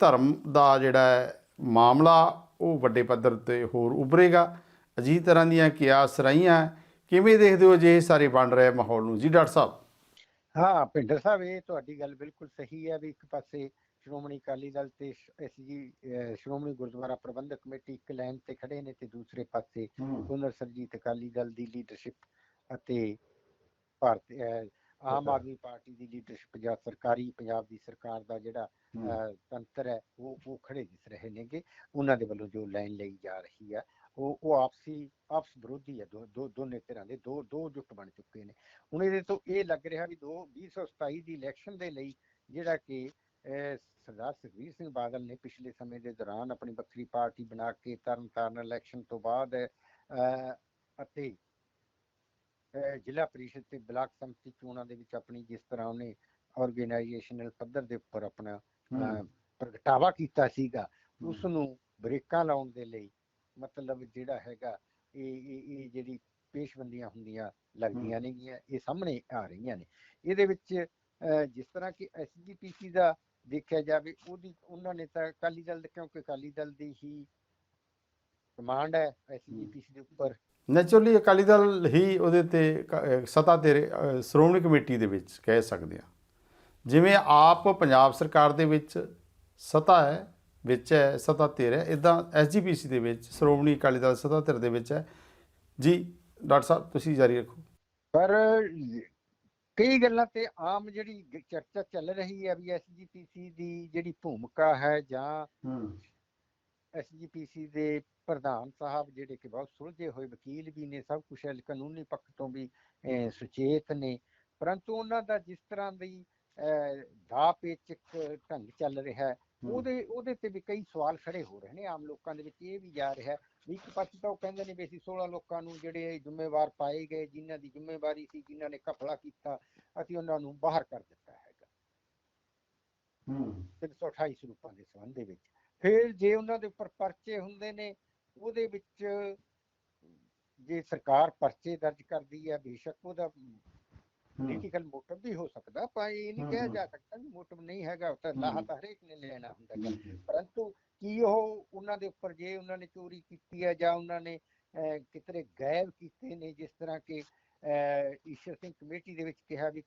ਧਰਮ ਦਾ ਜਿਹੜਾ ਮਾਮਲਾ ਉਹ ਵੱਡੇ ਪੱਧਰ ਉੱਤੇ ਹੋਰ ਉਭਰੇਗਾ। ਅਜੀਬ ਤਰ੍ਹਾਂ ਦੀਆਂ ਕਿਆਸ ਰਹੀਆਂ ਕਿਵੇਂ ਦੇਖਦੇ ਹੋ ਜੇ ਸਾਰੇ ਬਣ ਰਹੇ ਮਾਹੌਲ ਨੂੰ? ਜੀ ਡਾਕਟਰ ਸਾਹਿਬ। ਹਾਂ ਭਿੰਦਰ ਸਾਹਿਬ ਇਹ ਤੁਹਾਡੀ ਗੱਲ ਬਿਲਕੁਲ ਸਹੀ ਹੈ ਵੀ ਇੱਕ ਪਾਸੇ ਸ਼੍ਰੋਮਣੀ ਅਕਾਲੀ ਦਲ ਤੇ ਐਸਜੀ ਸ਼੍ਰੋਮਣੀ ਗੁਰਦੁਆਰਾ ਪ੍ਰਬੰਧਕ ਕਮੇਟੀ ਇੱਕ ਲਾਈਨ ਤੇ ਖੜੇ ਨੇ ਤੇ ਦੂਸਰੇ ਪਾਸੇ ਪੁਨਰ ਸਰਜੀਤ ਅਕਾਲੀ ਦਲ ਦੀ ਲੀਡਰਸ਼ਿਪ ਅਤੇ ਭਾਰਤ ਆਮ। ਆਦਮੀ ਪਾਰਟੀ ਦੀ ਲੀਡਰਸ਼ਿਪ ਜਾਂ ਸਰਕਾਰੀ ਪੰਜਾਬ ਦੀ ਸਰਕਾਰ ਦਾ ਜਿਹੜਾ ਤੰਤਰ ਹੈ ਉਹ ਉਹ ਖੜੇ ਦਿਸ ਰਹੇ ਨੇਗੇ। ਉਹਨਾਂ ਦੇ ਵੱਲੋਂ ਜੋ ਲਾਈਨ ਲਈ ਜਾ ਰਹੀ ਹੈ ਉਹ ਉਹ ਆਪਸੀ ਆਪਸ ਵਿਰੋਧੀ ਹੈ ਦੋ ਦੋਨੇ ਤਰ੍ਹਾਂ ਦੇ ਦੋ ਦੋ ਜੁੱਟ ਬਣ ਚੁੱਕੇ ਨੇ। ਹੁਣ ਇਹਦੇ ਤੋਂ ਇਹ ਲੱਗ ਰਿਹਾ ਵੀ ਦੋ 2027 ਦੀ ਇਲੈਕਸ਼ਨ ਦੇ ਲਈ ਜਿਹੜਾ ਕਿ ਸਰਦਾਰ ਸੁਖਬੀਰ ਸਿੰਘ ਬਾਦਲ ਨੇ ਪਿਛਲੇ ਸਮੇਂ ਦੇ ਦੌਰਾਨ ਆਪਣੀ ਵੱਖਰੀ ਪਾਰਟੀ ਬਣਾ ਕੇ ਤਰਨ ਤਾਰਨ ਇਲੈਕਸ਼ਨ ਤੋਂ ਬਾਅਦ ਅਤੇ ਜ਼ਿਲ੍ਹਾ ਪ੍ਰੀਸ਼ਦ ਤੇ ਬਲਾਕ ਸੰਮਤੀ ਚੋਣਾਂ ਦੇ ਵਿੱਚ ਆਪਣੀ ਜਿਸ ਤਰ੍ਹਾਂ ਉਹਨੇ ਆਰਗੇਨਾਈਜੇਸ਼ਨਲ ਪੱਧਰ ਦੇ ਉੱਪਰ ਆਪਣਾ ਪ੍ਰਗਟਾਵਾ ਕੀਤਾ ਸੀਗਾ। ਉਸ ਨੂੰ ਬ੍ਰੇਕਾਂ ਲਾਉਣ ਦੇ ਲਈ ਮਤਲਬ ਜਿਹੜਾ ਹੈਗਾ ਇਹ ਇਹ ਜਿਹੜੀ ਪੇਸ਼ਬੰਦੀਆਂ ਹੁੰਦੀਆਂ ਲੱਗਦੀਆਂ ਨੇਗੀਆਂ ਇਹ ਸਾਹਮਣੇ ਆ ਰਹੀਆਂ ਨੇ। ਇਹਦੇ ਵਿੱਚ ਜਿਸ ਤਰ੍ਹਾਂ ਕਿ ਐਸਜੀਪੀਸੀ ਦਾ ਦੇਖਿਆ ਜਾਵੇ ਉਹਦੀ ਉਹਨਾਂ ਨੇ ਤਾਂ ਅਕਾਲੀ ਦਲ ਕਿਉਂਕਿ ਅਕਾਲੀ ਦਲ ਦੀ ਹੀ ਕਮਾਂਡ ਹੈ ਐਸਜੀਪੀਸੀ ਦੇ ਉੱਪਰ। ਨੈਚੁਰਲੀ ਅਕਾਲੀ ਦਲ ਹੀ ਉਹਦੇ ਤੇ ਸੱਤਾ ਤੇ ਸ਼੍ਰੋਮਣੀ ਕਮੇਟੀ ਦੇ ਵਿੱਚ ਕਹਿ ਸਕਦੇ ਹਾਂ। ਜਿਵੇਂ ਆਪ ਪੰਜਾਬ ਸਰਕਾਰ ਦੇ ਵਿੱਚ ਸੱਤਾ ਹੈ ਵਿੱਚ ਹੈ ਸੱਤਾ ਧਿਰ ਹੈ ਇਦਾਂ ਐਸਜੀਪੀਸੀ ਦੇ ਵਿੱਚ ਸ਼੍ਰੋਮਣੀ ਅਕਾਲੀ ਦਲ ਸੱਤਾ ਧਿਰ ਦੇ ਵਿੱਚ ਹੈ। ਜੀ ਡਾਕਟਰ ਸਾਹਿਬ ਤੁਸੀਂ ਜਾਰੀ ਰੱਖੋ। ਪਰ ਕਈ ਗੱਲਾਂ ਤੇ ਆਮ ਜਿਹੜੀ ਚਰਚਾ ਚੱਲ ਰਹੀ ਹੈ ਵੀ ਐਸਜੀਪੀਸੀ ਦੀ ਜਿਹੜੀ ਭੂਮਿਕਾ ਹੈ ਜਾਂ ਐਸਜੀਪੀਸੀ ਦੇ ਪ੍ਰਧਾਨ ਸਾਹਿਬ ਜਿਹੜੇ ਕਿ ਬਹੁਤ ਸੁਲਝੇ ਹੋਏ ਵਕੀਲ ਵੀ ਨੇ ਸਭ ਕੁਝ ਕਾਨੂੰਨੀ ਪੱਖ ਤੋਂ ਵੀ ਸੁਚੇਤ ਨੇ। ਪਰੰਤੂ ਉਹਨਾਂ ਦਾ ਜਿਸ ਤਰ੍ਹਾਂ ਦੀ ਦਾ ਪੇਚਕ ਢੰਗ ਚੱਲ ਰਿਹਾ ਹੈ। ਉਹਦੇ ਉਹਦੇ ਤੇ ਵੀ ਕਈ ਸਵਾਲ ਖੜੇ ਹੋ ਰਹੇ ਨੇ ਆਮ ਲੋਕਾਂ ਦੇ ਵਿੱਚ ਇਹ ਵੀ ਜਾ ਰਿਹਾ ਹੈ ਵੀ ਇੱਕ ਪਾਸੇ ਤਾਂ ਉਹ ਕਹਿੰਦੇ ਨੇ ਵੀ ਅਸੀਂ 16 ਲੋਕਾਂ ਨੂੰ ਜਿਹੜੇ ਜ਼ਿੰਮੇਵਾਰ ਪਾਏ ਗਏ ਜਿਨ੍ਹਾਂ ਦੀ ਜ਼ਿੰਮੇਵਾਰੀ ਸੀ ਜਿਨ੍ਹਾਂ ਨੇ ਘਪਲਾ ਕੀਤਾ ਅਸੀਂ ਉਹਨਾਂ ਨੂੰ ਬਾਹਰ ਕਰ ਦਿੱਤਾ ਹੈਗਾ। ਹੂੰ। 328 ਸਰੂਪਾਂ ਦੇ ਸੰਬੰਧ ਦੇ ਵਿੱਚ। ਫਿਰ ਜੇ ਉਹਨਾਂ ਦੇ ਉੱਪਰ ਪਰਚੇ ਹੁੰਦੇ ਨੇ ਉਹਦੇ ਵਿੱਚ ਜੇ ਸਰਕਾਰ ਪਰਚੇ ਦਰਜ ਕਰਦੀ ਹੈ ਬੇਸ਼ੱਕ ਉਹਦਾ ਪੋਲੀਟੀਕਲ ਮੋਟਿਵ ਵੀ ਹੋ ਸਕਦਾ ਪਰ ਇਹ ਨਹੀਂ ਕਿਹਾ। ਜਾ ਸਕਦਾ ਵੀ ਮੋਟਿਵ ਨਹੀਂ ਹੈਗਾ ਉਹ ਤਾਂ ਲਾਹਾ ਹਮ। ਤਾਂ ਹਰੇਕ ਨੇ ਲੈਣਾ ਹੁੰਦਾ ਪਰੰਤੂ ਕੀ ਉਹ ਉਹਨਾਂ ਦੇ ਉੱਪਰ ਜੇ ਉਹਨਾਂ ਨੇ ਚੋਰੀ ਕੀਤੀ ਹੈ ਜਾਂ ਉਹਨਾਂ ਨੇ ਕਿਧਰੇ ਗਾਇਬ ਕੀਤੇ ਨੇ ਜਿਸ ਤਰ੍ਹਾਂ ਕਿ ਈਸ਼ਰ ਸਿੰਘ ਕਮੇਟੀ ਦੇ ਵਿੱਚ ਕਿਹਾ ਵੀ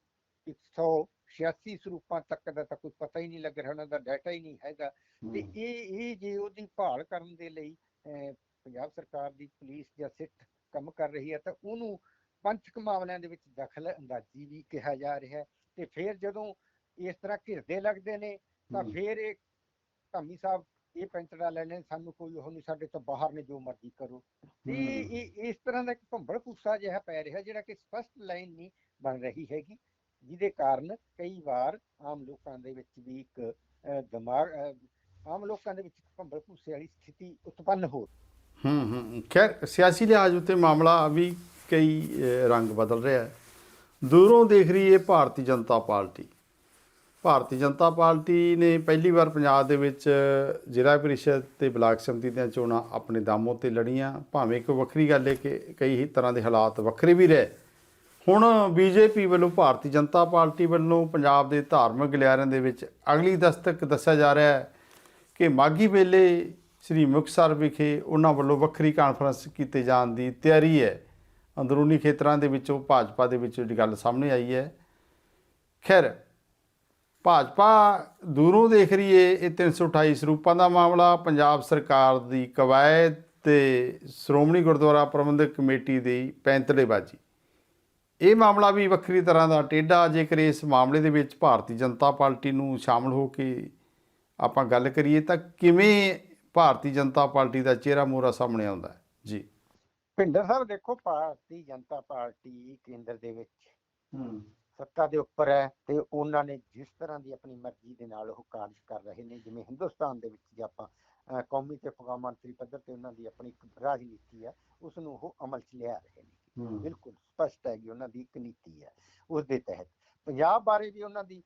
186 ਸਰੂਪਾਂ ਤੱਕ ਦਾ ਤਾਂ ਕੋਈ ਪਤਾ ਹੀ ਨਹੀਂ ਲੱਗ ਰਿਹਾ ਉਹਨਾਂ ਦਾ ਡਾਟਾ ਹੀ ਨਹੀਂ ਹੈਗਾ। ਤੇ ਇਹ ਇਹ ਜੇ ਉਹਦੀ ਭਾਲ ਕਰਨ ਦੇ ਲਈ ਪੰਜਾਬ ਸਰਕਾਰ ਦੀ ਪੁਲਿਸ ਜਾਂ ਸਿੱਟ ਕੰਮ ਕਰ ਰਹੀ ਹੈ ਤਾਂ ਉਹਨੂੰ ਪੰਚਕ ਮਾਮਲਿਆਂ ਦੇ ਵਿੱਚ ਦਖਲ ਅੰਦਾਜ਼ੀ ਵੀ ਕਿਹਾ ਜਾ ਰਿਹਾ ਹੈ। ਤੇ ਫਿਰ ਜਦੋਂ ਇਸ ਤਰ੍ਹਾਂ ਘਿਰਦੇ ਲੱਗਦੇ ਨੇ ਤਾਂ। ਫਿਰ ਇਹ ਧਾਮੀ ਸਾਹਿਬ ਇਹ ਪੈਂਤੜਾ ਲੈਣੇ ਸਾਨੂੰ ਕੋਈ ਉਹ ਨਹੀਂ ਸਾਡੇ ਤੋਂ ਬਾਹਰ ਨੇ ਜੋ ਮਰਜ਼ੀ ਕਰੋ। ਤੇ ਇਹ ਇਹ ਇਸ ਤਰ੍ਹਾਂ ਦਾ ਇੱਕ ਭੰਬਲ ਕੁੱਸਾ ਜਿਹਾ ਪੈ ਰਿਹਾ ਜਿਹੜਾ ਕਿ ਸਪਸ਼ਟ ਲਾਈਨ ਨਹੀਂ ਬਣ ਰਹੀ ਹੈਗੀ। ਜਿਹਦੇ ਕਾਰਨ ਕਈ ਵਾਰ ਆਮ ਲੋਕਾਂ ਦੇ ਵਿੱਚ ਵੀ ਇੱਕ ਦਿਮਾਗ ਆਮ ਲੋਕਾਂ ਦੇ ਵਿੱਚ ਭੰਬਲ ਭੂਸੇ ਵਾਲੀ ਸਥਿਤੀ ਉਤਪੰਨ ਹੋ ਹੂੰ ਹੂੰ ਖੈਰ, ਸਿਆਸੀ ਲਿਹਾਜ਼ ਉੱਤੇ ਮਾਮਲਾ ਵੀ ਕਈ ਰੰਗ ਬਦਲ ਰਿਹਾ ਹੈ। ਦੂਰੋਂ ਦੇਖ ਰਹੀ ਹੈ ਭਾਰਤੀ ਜਨਤਾ ਪਾਰਟੀ। ਭਾਰਤੀ ਜਨਤਾ ਪਾਰਟੀ ਨੇ ਪਹਿਲੀ ਵਾਰ ਪੰਜਾਬ ਦੇ ਵਿੱਚ ਜ਼ਿਲ੍ਹਾ ਪ੍ਰੀਸ਼ਦ ਤੇ ਬਲਾਕ ਸਮਿਤੀ ਦੀਆਂ ਚੋਣਾਂ ਆਪਣੇ ਦਾਮੋਂ ਤੇ ਲੜੀਆਂ। ਭਾਵੇਂ ਇੱਕ ਵੱਖਰੀ ਗੱਲ ਹੈ ਕਿ ਕਈ ਤਰ੍ਹਾਂ ਦੇ ਹਾਲਾਤ ਵੱਖਰੇ ਵੀ ਰਹੇ। ਹੁਣ ਬੀਜੇਪੀ ਵੱਲੋਂ ਭਾਰਤੀ ਜਨਤਾ ਪਾਰਟੀ ਵੱਲੋਂ ਪੰਜਾਬ ਦੇ ਧਾਰਮਿਕ ਗਲਿਆਰਿਆਂ ਦੇ ਵਿੱਚ ਅਗਲੀ ਦਸਤਕ ਦੱਸਿਆ ਜਾ ਰਿਹਾ ਹੈ ਕਿ ਮਾਗੀ ਵੇਲੇ ਸ੍ਰੀ ਮੁਕਤਸਰ ਵਿਖੇ ਉਹਨਾਂ ਵੱਲੋਂ ਵੱਖਰੀ ਕਾਨਫਰੰਸ ਕੀਤੇ ਜਾਣ ਦੀ ਤਿਆਰੀ ਹੈ। ਅੰਦਰੂਨੀ ਖੇਤਰਾਂ ਦੇ ਵਿੱਚੋਂ ਭਾਜਪਾ ਦੇ ਵਿੱਚ ਜਿਹੜੀ ਗੱਲ ਸਾਹਮਣੇ ਆਈ ਹੈ। ਖੈਰ, ਭਾਜਪਾ ਦੂਰੋਂ ਦੇਖ ਰਹੀ ਏ ਇਹ 328 ਸਰੂਪਾਂ ਦਾ ਮਾਮਲਾ। ਪੰਜਾਬ ਸਰਕਾਰ ਦੀ ਕਵਾਇਦ ਤੇ ਸ਼੍ਰੋਮਣੀ ਗੁਰਦੁਆਰਾ ਪ੍ਰਬੰਧਕ ਕਮੇਟੀ ਦੀ ਪੈਂਤਲੇਬਾਜ਼ੀ। ਇਹ ਮਾਮਲਾ ਵੀ ਵੱਖਰੀ ਤਰ੍ਹਾਂ ਦਾ ਟੇਢਾ ਜੇਕਰ ਇਸ ਮਾਮਲੇ ਦੇ ਵਿੱਚ ਭਾਰਤੀ ਜਨਤਾ ਪਾਰਟੀ ਨੂੰ ਸ਼ਾਮਲ ਹੋ ਕੇ ਆਪਾਂ ਗੱਲ ਕਰੀਏ ਤਾਂ ਕਿਵੇਂ ਭਾਰਤੀ ਜਨਤਾ ਪਾਰਟੀ ਦਾ ਚਿਹਰਾ ਮੋਰਾ ਸਾਹਮਣੇ ਆਉਂਦਾ ਹੈ? ਜੀ। ਭਿੰਦਰ ਸਾਹਿਬ ਦੇਖੋ ਭਾਰਤੀ ਜਨਤਾ ਪਾਰਟੀ ਕੇਂਦਰ ਦੇ ਵਿੱਚ ਹੂੰ। ਸੱਤਾ ਦੇ ਉੱਪਰ ਹੈ ਤੇ ਉਹਨਾਂ ਨੇ ਜਿਸ ਤਰ੍ਹਾਂ ਦੀ ਆਪਣੀ ਮਰਜ਼ੀ ਦੇ ਨਾਲ ਉਹ ਕਾਰਜ ਕਰ ਰਹੇ ਨੇ ਜਿਵੇਂ ਹਿੰਦੁਸਤਾਨ ਦੇ ਵਿੱਚ ਜੇ ਆਪਾਂ ਕੌਮੀ ਤੇ ਮੰਤਰੀ ਪੱਧਰ ਤੇ ਉਹਨਾਂ ਦੀ ਆਪਣੀ ਇੱਕ ਰਾਜਨੀਤੀ ਹੈ ਉਸ ਨੂੰ ਉਹ ਅਮਲ 'ਚ ਲਿਆ ਰਹੇ ਨੇ। ਬਿਲਕੁਲ ਸਪਸ਼ਟ ਹੈ ਕਿ ਉਹਨਾਂ ਦੀ ਇੱਕ ਨੀਤੀ ਹੈ ਉਸ ਦੇ ਤਹਿਤ। ਪੰਜਾਬ ਬਾਰੇ ਵੀ ਉਹਨਾਂ ਦੀ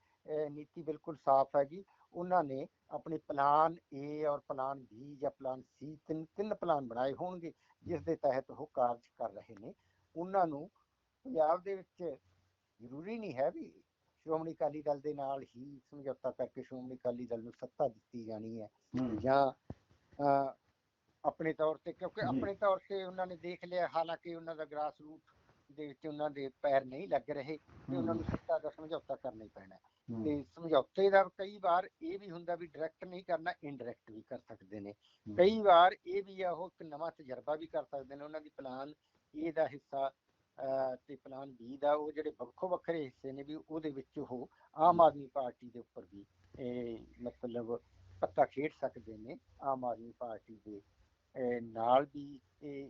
ਨੀਤੀ ਬਿਲਕੁਲ ਸਾਫ਼ ਹੈਗੀ। ਉਹਨਾਂ ਨੇ ਆਪਣੇ ਪਲਾਨ ਏ ਔਰ ਪਲਾਨ ਬੀ ਜਾਂ ਪਲਾਨ ਸੀ ਤਿੰਨ ਤਿੰਨ ਪਲਾਨ ਬਣਾਏ ਹੋਣਗੇ ਜਿਸ ਦੇ ਤਹਿਤ ਉਹ ਕਾਰਜ ਕਰ ਰਹੇ ਨੇ। ਉਹਨਾਂ ਨੂੰ ਪੰਜਾਬ ਦੇ ਵਿੱਚ ਜ਼ਰੂਰੀ ਨਹੀਂ ਹੈ ਵੀ ਸ਼੍ਰੋਮਣੀ ਅਕਾਲੀ ਦਲ ਦੇ ਨਾਲ ਹੀ ਸਮਝੌਤਾ ਕਰਕੇ ਸ਼੍ਰੋਮਣੀ ਅਕਾਲੀ ਦਲ ਨੂੰ ਸੱਤਾ ਦਿੱਤੀ ਜਾਣੀ ਹੈ। ਹੂੰ। ਜਾਂ ਆਪਣੇ ਤੌਰ ਤੇ ਕਿਉਂਕਿ। ਆਪਣੇ ਤੌਰ ਤੇ ਉਹਨਾਂ ਨੇ ਦੇਖ ਲਿਆ ਹਾਲਾਂਕਿ ਉਹਨਾਂ ਦਾ ਗ੍ਰਾਸ ਰੂਟ ਦੇ ਵਿੱਚ ਉਹਨਾਂ ਦੇ ਪੈਰ ਨਹੀਂ ਲੱਗ ਰਹੇ ਤੇ ਉਹਨਾਂ ਨੂੰ ਸੱਤਾ ਦਾ ਸਮਝੌਤਾ ਕਰਨਾ ਹੀ ਪੈਣਾ। ਤੇ ਸਮਝੌਤੇ ਦਾ ਕਈ ਵਾਰ ਇਹ ਵੀ ਹੁੰਦਾ ਵੀ ਡਾਇਰੈਕਟ ਨਹੀਂ ਕਰਨਾ ਇਨਡਾਇਰੈਕਟ ਵੀ ਕਰ ਸਕਦੇ ਨੇ। ਕਈ ਵਾਰ ਇਹ ਵੀ ਆ ਉਹ ਇੱਕ ਨਵਾਂ ਤਜਰਬਾ ਵੀ ਕਰ ਸਕਦੇ ਨੇ। ਉਹਨਾਂ ਦੀ ਪਲਾਨ ਏ ਦਾ ਹਿੱਸਾ ਤੇ ਪਲਾਨ ਬੀ ਦਾ ਉਹ ਜਿਹੜੇ ਵੱਖੋ ਵੱਖਰੇ ਹਿੱਸੇ ਨੇ ਵੀ ਉਹਦੇ ਵਿੱਚ ਉਹ ਆਮ ਆਦਮੀ ਪਾਰਟੀ ਦੇ ਉੱਪਰ ਵੀ ਇਹ ਮਤਲਬ ਪੱਤਾ ਖੇਡ ਸਕਦੇ ਨੇ ਆਮ ਆਦਮੀ ਪਾਰਟੀ ਦੇ ਨਾਲ ਵੀ ਇਹ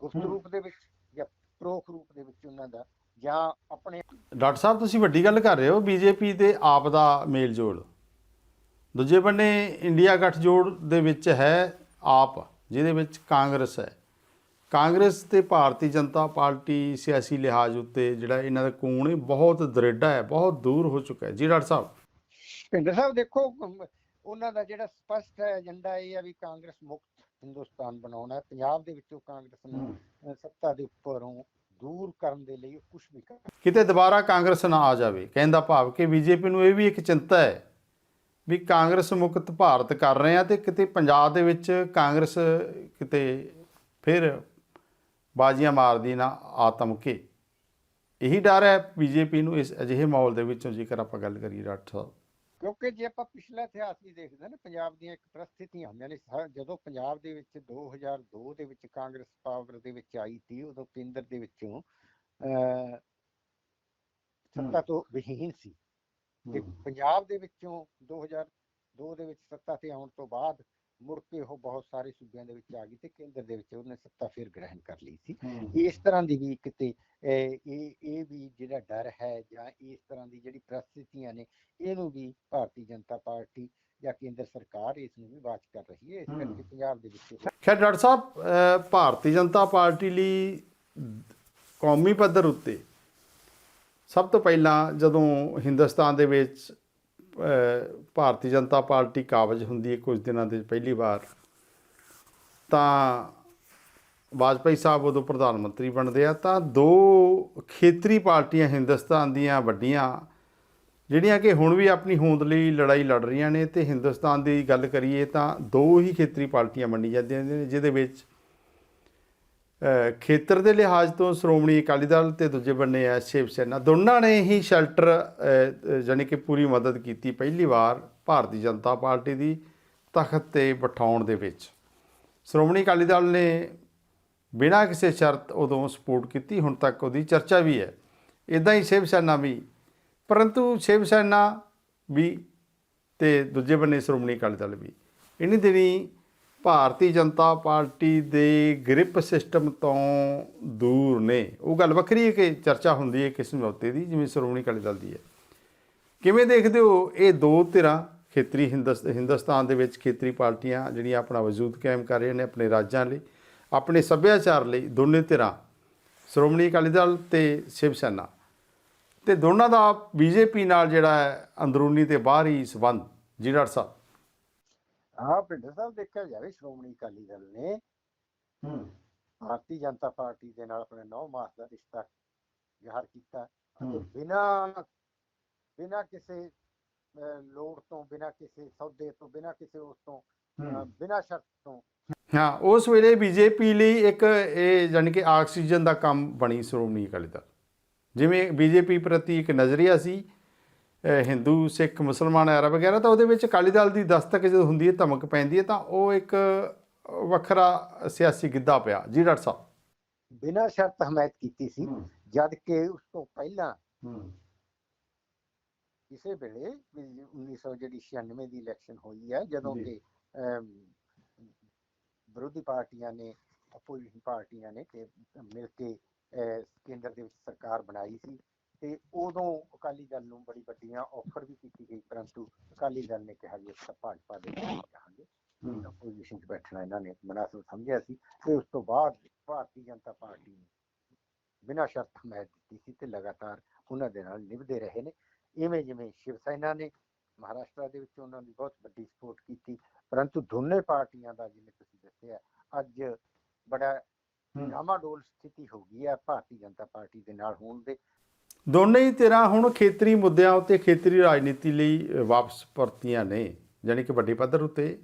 ਗੁਪਤ। ਰੂਪ ਦੇ ਵਿੱਚ ਜਾਂ ਪ੍ਰੋਖ ਰੂਪ ਦੇ ਵਿੱਚ ਉਹਨਾਂ ਦਾ ਜਾਂ ਆਪਣੇ ਡਾਕਟਰ ਸਾਹਿਬ ਤੁਸੀਂ ਵੱਡੀ ਗੱਲ ਕਰ ਰਹੇ ਹੋ ਬੀਜੇਪੀ ਤੇ ਆਪ ਦਾ ਮੇਲ ਜੋਲ। ਦੂਜੇ ਬੰਨੇ ਇੰਡੀਆ ਗੱਠਜੋੜ ਦੇ ਵਿੱਚ ਹੈ ਆਪ ਜਿਹਦੇ ਵਿੱਚ ਕਾਂਗਰਸ ਹੈ। ਕਾਂਗਰਸ ਤੇ ਭਾਰਤੀ ਜਨਤਾ ਪਾਰਟੀ ਸਿਆਸੀ ਲਿਹਾਜ਼ ਉੱਤੇ ਜਿਹੜਾ ਇਹਨਾਂ ਦਾ ਕੋਣ ਹੈ ਬਹੁਤ ਦਰੇਡਾ ਹੈ ਬਹੁਤ ਦੂਰ ਹੋ ਚੁੱਕਾ ਹੈ। ਜੀ ਡਾਕਟਰ ਸਾਹਿਬ। ਭਿੰਦਰ ਸਾਹਿਬ ਦੇਖੋ ਉਹਨਾਂ ਦਾ ਜਿਹੜਾ ਸਪਸ਼ਟ ਹੈ ਏਜੰਡਾ ਇਹ ਹੈ ਵੀ ਕਾਂਗਰਸ ਮੁਕਤ ਹਿੰਦੁਸਤਾਨ ਬਣਾਉਣਾ ਪੰਜਾਬ ਦੇ ਵਿੱਚੋਂ ਕਾਂਗਰਸ ਨੂੰ ਸੱਤਾ ਦੇ ਉੱਪਰੋਂ ਦੂਰ ਕਰਨ ਦੇ ਲਈ ਕੁਝ ਵੀ ਕਰ ਕਿਤੇ ਦੁਬਾਰਾ ਕਾਂਗਰਸ ਨਾ ਆ ਜਾਵੇ ਕਹਿੰਦਾ ਭਾਵ ਕਿ ਬੀਜੇਪੀ ਨੂੰ ਇਹ ਵੀ ਇੱਕ ਚਿੰਤਾ ਹੈ ਵੀ ਕਾਂਗਰਸ ਮੁਕਤ ਭਾਰਤ ਕਰ ਰਹੇ ਆ ਤੇ ਕਿਤੇ ਪੰਜਾਬ ਦੇ ਵਿੱਚ ਕਾਂਗਰਸ ਕਿਤੇ ਫਿਰ ਬਾਜ਼ੀਆਂ ਮਾਰਦੀ ਨਾ ਆਤਮਕੇ ਇਹੀ ਡਰ ਹੈ ਬੀਜੇਪੀ ਨੂੰ ਇਸ ਅਜਿਹੇ ਮਾਹੌਲ ਦੇ ਵਿੱਚੋਂ ਜੇਕਰ ਆਪਾਂ ਗੱਲ ਕਰੀਏ ਡਾਕਟਰ ਸਾਹਿਬ। ਕਿਉਂਕਿ ਜੇ ਆਪਾਂ ਪਿਛਲਾ ਇਤਿਹਾਸ ਵੀ ਦੇਖਦੇ ਨਾ ਪੰਜਾਬ ਦੀਆਂ ਇੱਕ ਪ੍ਰਸਥਿਤੀਆਂ ਹੁੰਦੀਆਂ ਨੇ ਜਦੋਂ ਪੰਜਾਬ ਦੇ ਵਿੱਚ 2002 ਦੇ ਵਿੱਚ ਕਾਂਗਰਸ ਪਾਵਰ ਦੇ ਵਿੱਚ ਆਈ ਸੀ ਉਦੋਂ ਕੇਂਦਰ ਦੇ ਵਿੱਚੋਂ ਸੱਤਾ ਤੋਂ ਵਿਹੀਨ ਸੀ। ਤੇ ਪੰਜਾਬ ਦੇ ਵਿੱਚੋਂ 2002 ਦੇ ਵਿੱਚ ਸੱਤਾ ਤੇ ਆਉਣ ਤੋਂ ਬਾਅਦ ਮੁੜ ਕੇ ਉਹ ਬਹੁਤ ਸਾਰੇ ਸੂਬਿਆਂ ਦੇ ਵਿੱਚ ਆ ਗਈ ਤੇ ਕੇਂਦਰ ਦੇ ਵਿੱਚ ਉਹਨੇ ਸੱਤਾ ਫਿਰ ਗ੍ਰਹਿਣ ਕਰ ਲਈ ਸੀ। ਇਸ ਤਰ੍ਹਾਂ ਦੀ ਵੀ ਕਿਤੇ ਇਹ ਇਹ ਵੀ ਜਿਹੜਾ ਡਰ ਹੈ ਜਾਂ ਇਸ ਤਰ੍ਹਾਂ ਦੀ ਜਿਹੜੀ ਪ੍ਰਸਥਿਤੀਆਂ ਨੇ ਇਹਨੂੰ ਵੀ ਭਾਰਤੀ ਜਨਤਾ ਪਾਰਟੀ ਜਾਂ ਕੇਂਦਰ ਸਰਕਾਰ ਇਸ ਨੂੰ ਵੀ ਵਾਚ ਕਰ ਰਹੀ ਹੈ। ਇਸ। ਕਰਕੇ ਪੰਜਾਬ ਦੇ ਵਿੱਚ ਖੈਰ ਡਾਕਟਰ ਸਾਹਿਬ ਭਾਰਤੀ ਜਨਤਾ ਪਾਰਟੀ ਲਈ ਕੌਮੀ ਪੱਧਰ ਉੱਤੇ ਸਭ ਤੋਂ ਪਹਿਲਾਂ ਜਦੋਂ ਹਿੰਦੁਸਤਾਨ ਦੇ ਵਿੱਚ ਭਾਰਤੀ ਜਨਤਾ ਪਾਰਟੀ ਕਾਬਜ ਹੁੰਦੀ ਹੈ ਕੁਝ ਦਿਨਾਂ ਦੇ ਪਹਿਲੀ ਵਾਰ, ਤਾਂ ਵਾਜਪਾਈ ਸਾਹਿਬ ਉਦੋਂ ਪ੍ਰਧਾਨ ਮੰਤਰੀ ਬਣਦੇ ਆ, ਤਾਂ ਦੋ ਖੇਤਰੀ ਪਾਰਟੀਆਂ ਹਿੰਦੁਸਤਾਨ ਦੀਆਂ ਵੱਡੀਆਂ, ਜਿਹੜੀਆਂ ਕਿ ਹੁਣ ਵੀ ਆਪਣੀ ਹੋਂਦ ਲਈ ਲੜਾਈ ਲੜ ਰਹੀਆਂ ਨੇ, ਤੇ ਹਿੰਦੁਸਤਾਨ ਦੀ ਗੱਲ ਕਰੀਏ ਤਾਂ ਦੋ ਹੀ ਖੇਤਰੀ ਪਾਰਟੀਆਂ ਮੰਨੀ ਜਾਂਦੀਆਂ ਨੇ, ਜਿਹਦੇ ਵਿੱਚ ਖੇਤਰ ਦੇ ਲਿਹਾਜ਼ ਤੋਂ ਸ਼੍ਰੋਮਣੀ ਅਕਾਲੀ ਦਲ ਤੇ ਦੂਜੇ ਬੰਨੇ ਹੈ ਸ਼ਿਵ ਸੈਨਾ। ਦੋਨਾਂ ਨੇ ਹੀ ਸ਼ੈਲਟਰ ਜਾਨੀ ਕਿ ਪੂਰੀ ਮਦਦ ਕੀਤੀ ਪਹਿਲੀ ਵਾਰ ਭਾਰਤੀ ਜਨਤਾ ਪਾਰਟੀ ਦੀ ਤਖਤ ਤੇ ਬਿਠਾਉਣ ਦੇ ਵਿੱਚ। ਸ਼੍ਰੋਮਣੀ ਅਕਾਲੀ ਦਲ ਨੇ ਬਿਨਾਂ ਕਿਸੇ ਸ਼ਰਤ ਉਦੋਂ ਸਪੋਰਟ ਕੀਤੀ, ਹੁਣ ਤੱਕ ਉਹਦੀ ਚਰਚਾ ਵੀ ਹੈ। ਇਦਾਂ ਹੀ ਸ਼ਿਵ ਸੈਨਾ ਵੀ। ਪਰੰਤੂ ਸ਼ਿਵ ਸੈਨਾ ਵੀ ਤੇ ਦੂਜੇ ਬੰਨੇ ਸ਼੍ਰੋਮਣੀ ਅਕਾਲੀ ਦਲ ਵੀ। ਇਨੀ ਦਿਨੀ ਭਾਰਤੀ ਜਨਤਾ ਪਾਰਟੀ ਦੇ ਗ੍ਰਿਪ ਸਿਸਟਮ ਤੋਂ ਦੂਰ ਨੇ। ਉਹ ਗੱਲ ਵੱਖਰੀ ਹੈ ਕਿ ਚਰਚਾ ਹੁੰਦੀ ਹੈ ਕਿਸ ਸਮਝੌਤੇ ਦੀ, ਜਿਵੇਂ ਸ਼੍ਰੋਮਣੀ ਅਕਾਲੀ ਦਲ ਦੀ ਹੈ। ਕਿਵੇਂ ਦੇਖਦੇ ਹੋ ਇਹ ਦੋ ਧਿਰਾਂ, ਖੇਤਰੀ ਹਿੰਦੁਸ- ਹਿੰਦੁਸਤਾਨ ਦੇ ਵਿੱਚ ਖੇਤਰੀ ਪਾਰਟੀਆਂ ਜਿਹੜੀਆਂ ਆਪਣਾ ਵਜੂਦ ਕਾਇਮ ਕਰ ਰਹੀਆਂ ਨੇ ਆਪਣੇ ਰਾਜਾਂ ਲਈ, ਆਪਣੇ ਸੱਭਿਆਚਾਰ ਲਈ ਦੋਨੇ ਧਿਰਾਂ, ਸ਼੍ਰੋਮਣੀ ਅਕਾਲੀ ਦਲ ਤੇ ਸ਼ਿਵ ਸੈਨਾ, ਤੇ ਦੋਨਾਂ ਦਾ ਬੀਜੇਪੀ ਨਾਲ ਜਿਹੜਾ ਹੈ ਅੰਦਰੂਨੀ ਤੇ ਬਾਹਰੀ ਸਬੰਧ ਜੀ ਡਾਕਟਰ ਸਾਹਿਬ ਹਾਂ ਭਿੰਡਰ ਸਾਹਿਬ ਦੇਖਿਆ ਜਾਵੇ ਸ਼੍ਰੋਮਣੀ ਅਕਾਲੀ ਦਲ ਨੇ ਹੂੰ। ਭਾਰਤੀ ਜਨਤਾ ਪਾਰਟੀ ਦੇ ਨਾਲ ਆਪਣੇ 9 ਮਾਸ ਦਾ ਰਿਸ਼ਤਾ ਜ਼ਾਹਰ ਕੀਤਾ ਅਤੇ ਬਿਨਾਂ ਬਿਨਾਂ ਕਿਸੇ ਲੋੜ ਤੋਂ ਬਿਨਾਂ ਕਿਸੇ ਸੌਦੇ ਤੋਂ ਬਿਨਾਂ ਕਿਸੇ ਉਸ ਤੋਂ ਬਿਨਾਂ ਸ਼ਰਤ ਤੋਂ ਹਾਂ ਉਸ ਵੇਲੇ ਬੀਜੇਪੀ ਲਈ ਇੱਕ ਇਹ ਜਾਣੀ ਕਿ ਆਕਸੀਜਨ ਦਾ ਕੰਮ ਬਣੀ ਸ਼੍ਰੋਮਣੀ ਅਕਾਲੀ ਦਲ। ਜਿਵੇਂ ਬੀਜੇਪੀ ਪ੍ਰਤੀ ਇੱਕ ਨਜ਼ਰੀਆ ਸੀ ਹਿੰਦੂ ਸਿੱਖ ਮੁਸਲਮਾਨ ਅਰਬ ਵਗੈਰਾ ਤਾਂ ਉਹਦੇ ਵਿੱਚ ਅਕਾਲੀ ਦਲ ਦੀ ਦਸਤਕ ਜਦੋਂ ਹੁੰਦੀ ਹੈ ਧਮਕ ਪੈਂਦੀ ਹੈ ਤਾਂ ਉਹ ਇੱਕ ਵੱਖਰਾ ਸਿਆਸੀ ਗਿੱਧਾ ਪਿਆ। ਜੀ ਡਾਕਟਰ ਸਾਹਿਬ। ਬਿਨਾਂ ਸ਼ਰਤ ਹਮਾਇਤ ਕੀਤੀ ਸੀ ਜਦ ਕਿ ਉਸ ਤੋਂ ਪਹਿਲਾਂ ਕਿਸੇ ਵੇਲੇ ਵੀ 1996 ਦੀ ਇਲੈਕਸ਼ਨ ਹੋਈ ਹੈ ਜਦੋਂ। ਕਿ ਵਿਰੋਧੀ ਪਾਰਟੀਆਂ ਨੇ ਆਪੋਜੀਸ਼ਨ ਪਾਰਟੀਆਂ ਨੇ ਕਿ ਮਿਲ ਕੇ ਕੇਂਦਰ ਦੇ ਵਿੱਚ ਸਰਕਾਰ ਬਣਾਈ ਸੀ ਤੇ ਉਦੋਂ ਅਕਾਲੀ ਦਲ ਨੂੰ ਬੜੀ ਵੱਡੀਆਂ ਆਫਰ ਵੀ ਕੀਤੀ ਗਈ ਪਰੰਤੂ ਅਕਾਲੀ ਦਲ ਨੇ ਕਿਹਾ ਜੀ ਅਸੀਂ ਭਾਜਪਾ ਦੇ ਨਾਲ ਹੂੰ ਆਪੋਜੀਸ਼ਨ 'ਚ ਬੈਠਣਾ ਇਹਨਾਂ ਨੇ ਮਨਾਸਬ ਸਮਝਿਆ ਸੀ ਤੇ ਉਸ ਤੋਂ ਬਾਅਦ ਭਾਰਤੀ ਜਨਤਾ ਪਾਰਟੀ ਨੇ ਬਿਨਾਂ ਸ਼ਰਤ ਹਮਾਇਤ ਦਿੱਤੀ ਸੀ ਤੇ ਲਗਾਤਾਰ ਉਹਨਾਂ ਦੇ ਨਾਲ ਨਿਭਦੇ ਰਹੇ ਨੇ। ਇਵੇਂ ਜਿਵੇਂ ਸ਼ਿਵ ਸੈਨਾ ਨੇ ਮਹਾਰਾਸ਼ਟਰ ਦੇ ਵਿੱਚ ਉਹਨਾਂ ਦੀ ਬਹੁਤ ਵੱਡੀ ਸਪੋਰਟ ਕੀਤੀ ਪਰੰਤੂ ਦੋਨੇ ਪਾਰਟੀਆਂ ਦਾ ਜਿਵੇਂ ਤੁਸੀਂ ਦੱਸਿਆ ਅੱਜ ਬੜਾ ਡਾਮਾਡੋਲ ਸਥਿਤੀ ਹੋ ਗਈ ਹੈ ਭਾਰਤੀ ਜਨਤਾ ਪਾਰਟੀ ਦੇ ਨਾਲ ਹੋਣ ਦੇ। ਦੋਨੇ ਹੀ ਧਿਰਾਂ ਹੁਣ ਖੇਤਰੀ ਮੁੱਦਿਆਂ ਉੱਤੇ ਖੇਤਰੀ ਰਾਜਨੀਤੀ ਲਈ ਵਾਪਸ ਪਰਤੀਆਂ ਨੇ। ਜਾਣੀ ਕਿ ਵੱਡੇ ਪੱਧਰ ਉੱਤੇ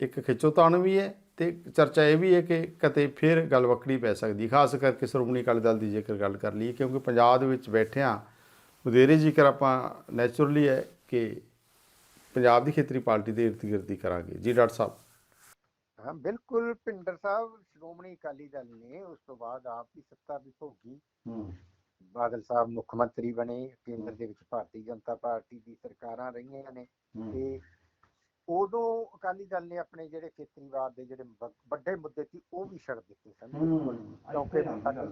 ਇੱਕ ਖਿੱਚੋਤਾਣ ਵੀ ਹੈ ਤੇ ਚਰਚਾ ਇਹ ਵੀ ਹੈ ਕਿ ਕਤੇ ਫਿਰ ਗੱਲ ਵੱਖਰੀ ਪੈ ਸਕਦੀ। ਖਾਸ ਕਰਕੇ ਸ਼੍ਰੋਮਣੀ ਅਕਾਲੀ ਦਲ ਦੀ ਜੇਕਰ ਗੱਲ ਕਰ ਲਈਏ ਕਿਉਂਕਿ ਪੰਜਾਬ ਦੇ ਵਿੱਚ ਬੈਠਿਆਂ ਵਧੇਰੇ ਜੇਕਰ ਆਪਾਂ ਨੈਚੁਰਲੀ ਹੈ ਕਿ ਪੰਜਾਬ ਦੀ ਖੇਤਰੀ ਪਾਰਟੀ ਦੇ ਇਰਦ ਗਿਰਦ ਕਰਾਂਗੇ। ਜੀ ਡਾਕਟਰ ਸਾਹਿਬ। ਹਾਂ ਬਿਲਕੁਲ ਭਿੰਡਰ ਸਾਹਿਬ ਸ਼੍ਰੋਮਣੀ ਅਕਾਲੀ ਦਲ ਨੇ ਉਸ ਤੋਂ ਬਾਅਦ ਆਪ ਦੀ ਸੱਤਾ ਵੀ ਭੋਗੀ ਹੂੰ। ਬਾਦਲ ਸਾਹਿਬ ਮੁੱਖ ਮੰਤਰੀ ਬਣੇ ਕੇਂਦਰ ਦੇ ਵਿੱਚ ਭਾਰਤੀ ਜਨਤਾ ਪਾਰਟੀ ਦੀ ਸਰਕਾਰਾਂ ਰਹੀਆਂ ਨੇ ਤੇ ਉਦੋਂ ਅਕਾਲੀ ਦਲ ਨੇ ਆਪਣੇ ਜਿਹੜੇ ਖੇਤਰੀਵਾਦ ਦੇ ਜਿਹੜੇ ਵੱਡੇ ਮੁੱਦੇ ਸੀ ਉਹ ਵੀ ਛੱਡ ਦਿੱਤੇ ਸਨ ਕਿਉਂਕਿ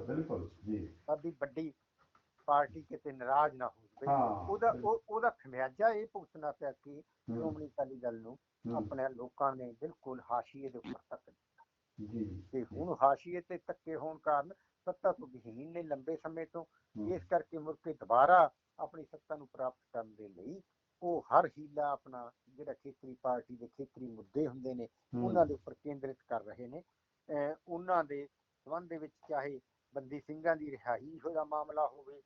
ਬਿਲਕੁਲ ਜੀ। ਸਾਡੀ ਵੱਡੀ ਪਾਰਟੀ ਕਿਤੇ ਨਾਰਾਜ਼ ਨਾ ਹੋ ਜਾਵੇ ਉਹਦਾ ਉਹਦਾ ਖਮਿਆਜਾ ਇਹ ਭੁਗਤਣਾ ਪਿਆ ਕਿ ਸ਼੍ਰੋਮਣੀ ਅਕਾਲੀ ਦਲ ਨੂੰ ਆਪਣੇ ਲੋਕਾਂ ਨੇ ਬਿਲਕੁਲ ਹਾਸ਼ੀਏ ਦੇ ਉੱਪਰ ਤੱਕ ਦਿੱਤਾ। ਜੀ। ਤੇ ਹੁਣ ਹਾਸ਼ੀਏ ਤੇ ਧੱਕੇ ਹੋਣ ਕਾਰਨ ਸੱਤਾ ਤੋਂ ਵਿਹੀਨ ਨੇ ਲੰਬੇ ਸਮੇਂ ਤੋਂ। ਇਸ ਕਰਕੇ ਮੁੜ ਕੇ ਦੁਬਾਰਾ ਆਪਣੀ ਸੱਤਾ ਨੂੰ ਪ੍ਰਾਪਤ ਕਰਨ ਦੇ ਲਈ ਉਹ ਹਰ ਹੀਲਾ ਆਪਣਾ ਜਿਹੜਾ ਖੇਤਰੀ ਪਾਰਟੀ ਦੇ ਖੇਤਰੀ ਮੁੱਦੇ ਹੁੰਦੇ ਨੇ ਉਹਨਾਂ ਦੇ ਉੱਪਰ ਕੇਂਦਰਿਤ ਕਰ ਰਹੇ ਨੇ। ਉਹਨਾਂ ਦੇ ਸੰਬੰਧ ਦੇ ਵਿੱਚ ਚਾਹੇ ਬੰਦੀ ਸਿੰਘਾਂ ਦੀ ਰਿਹਾਈ ਦਾ ਮਾਮਲਾ ਹੋਵੇ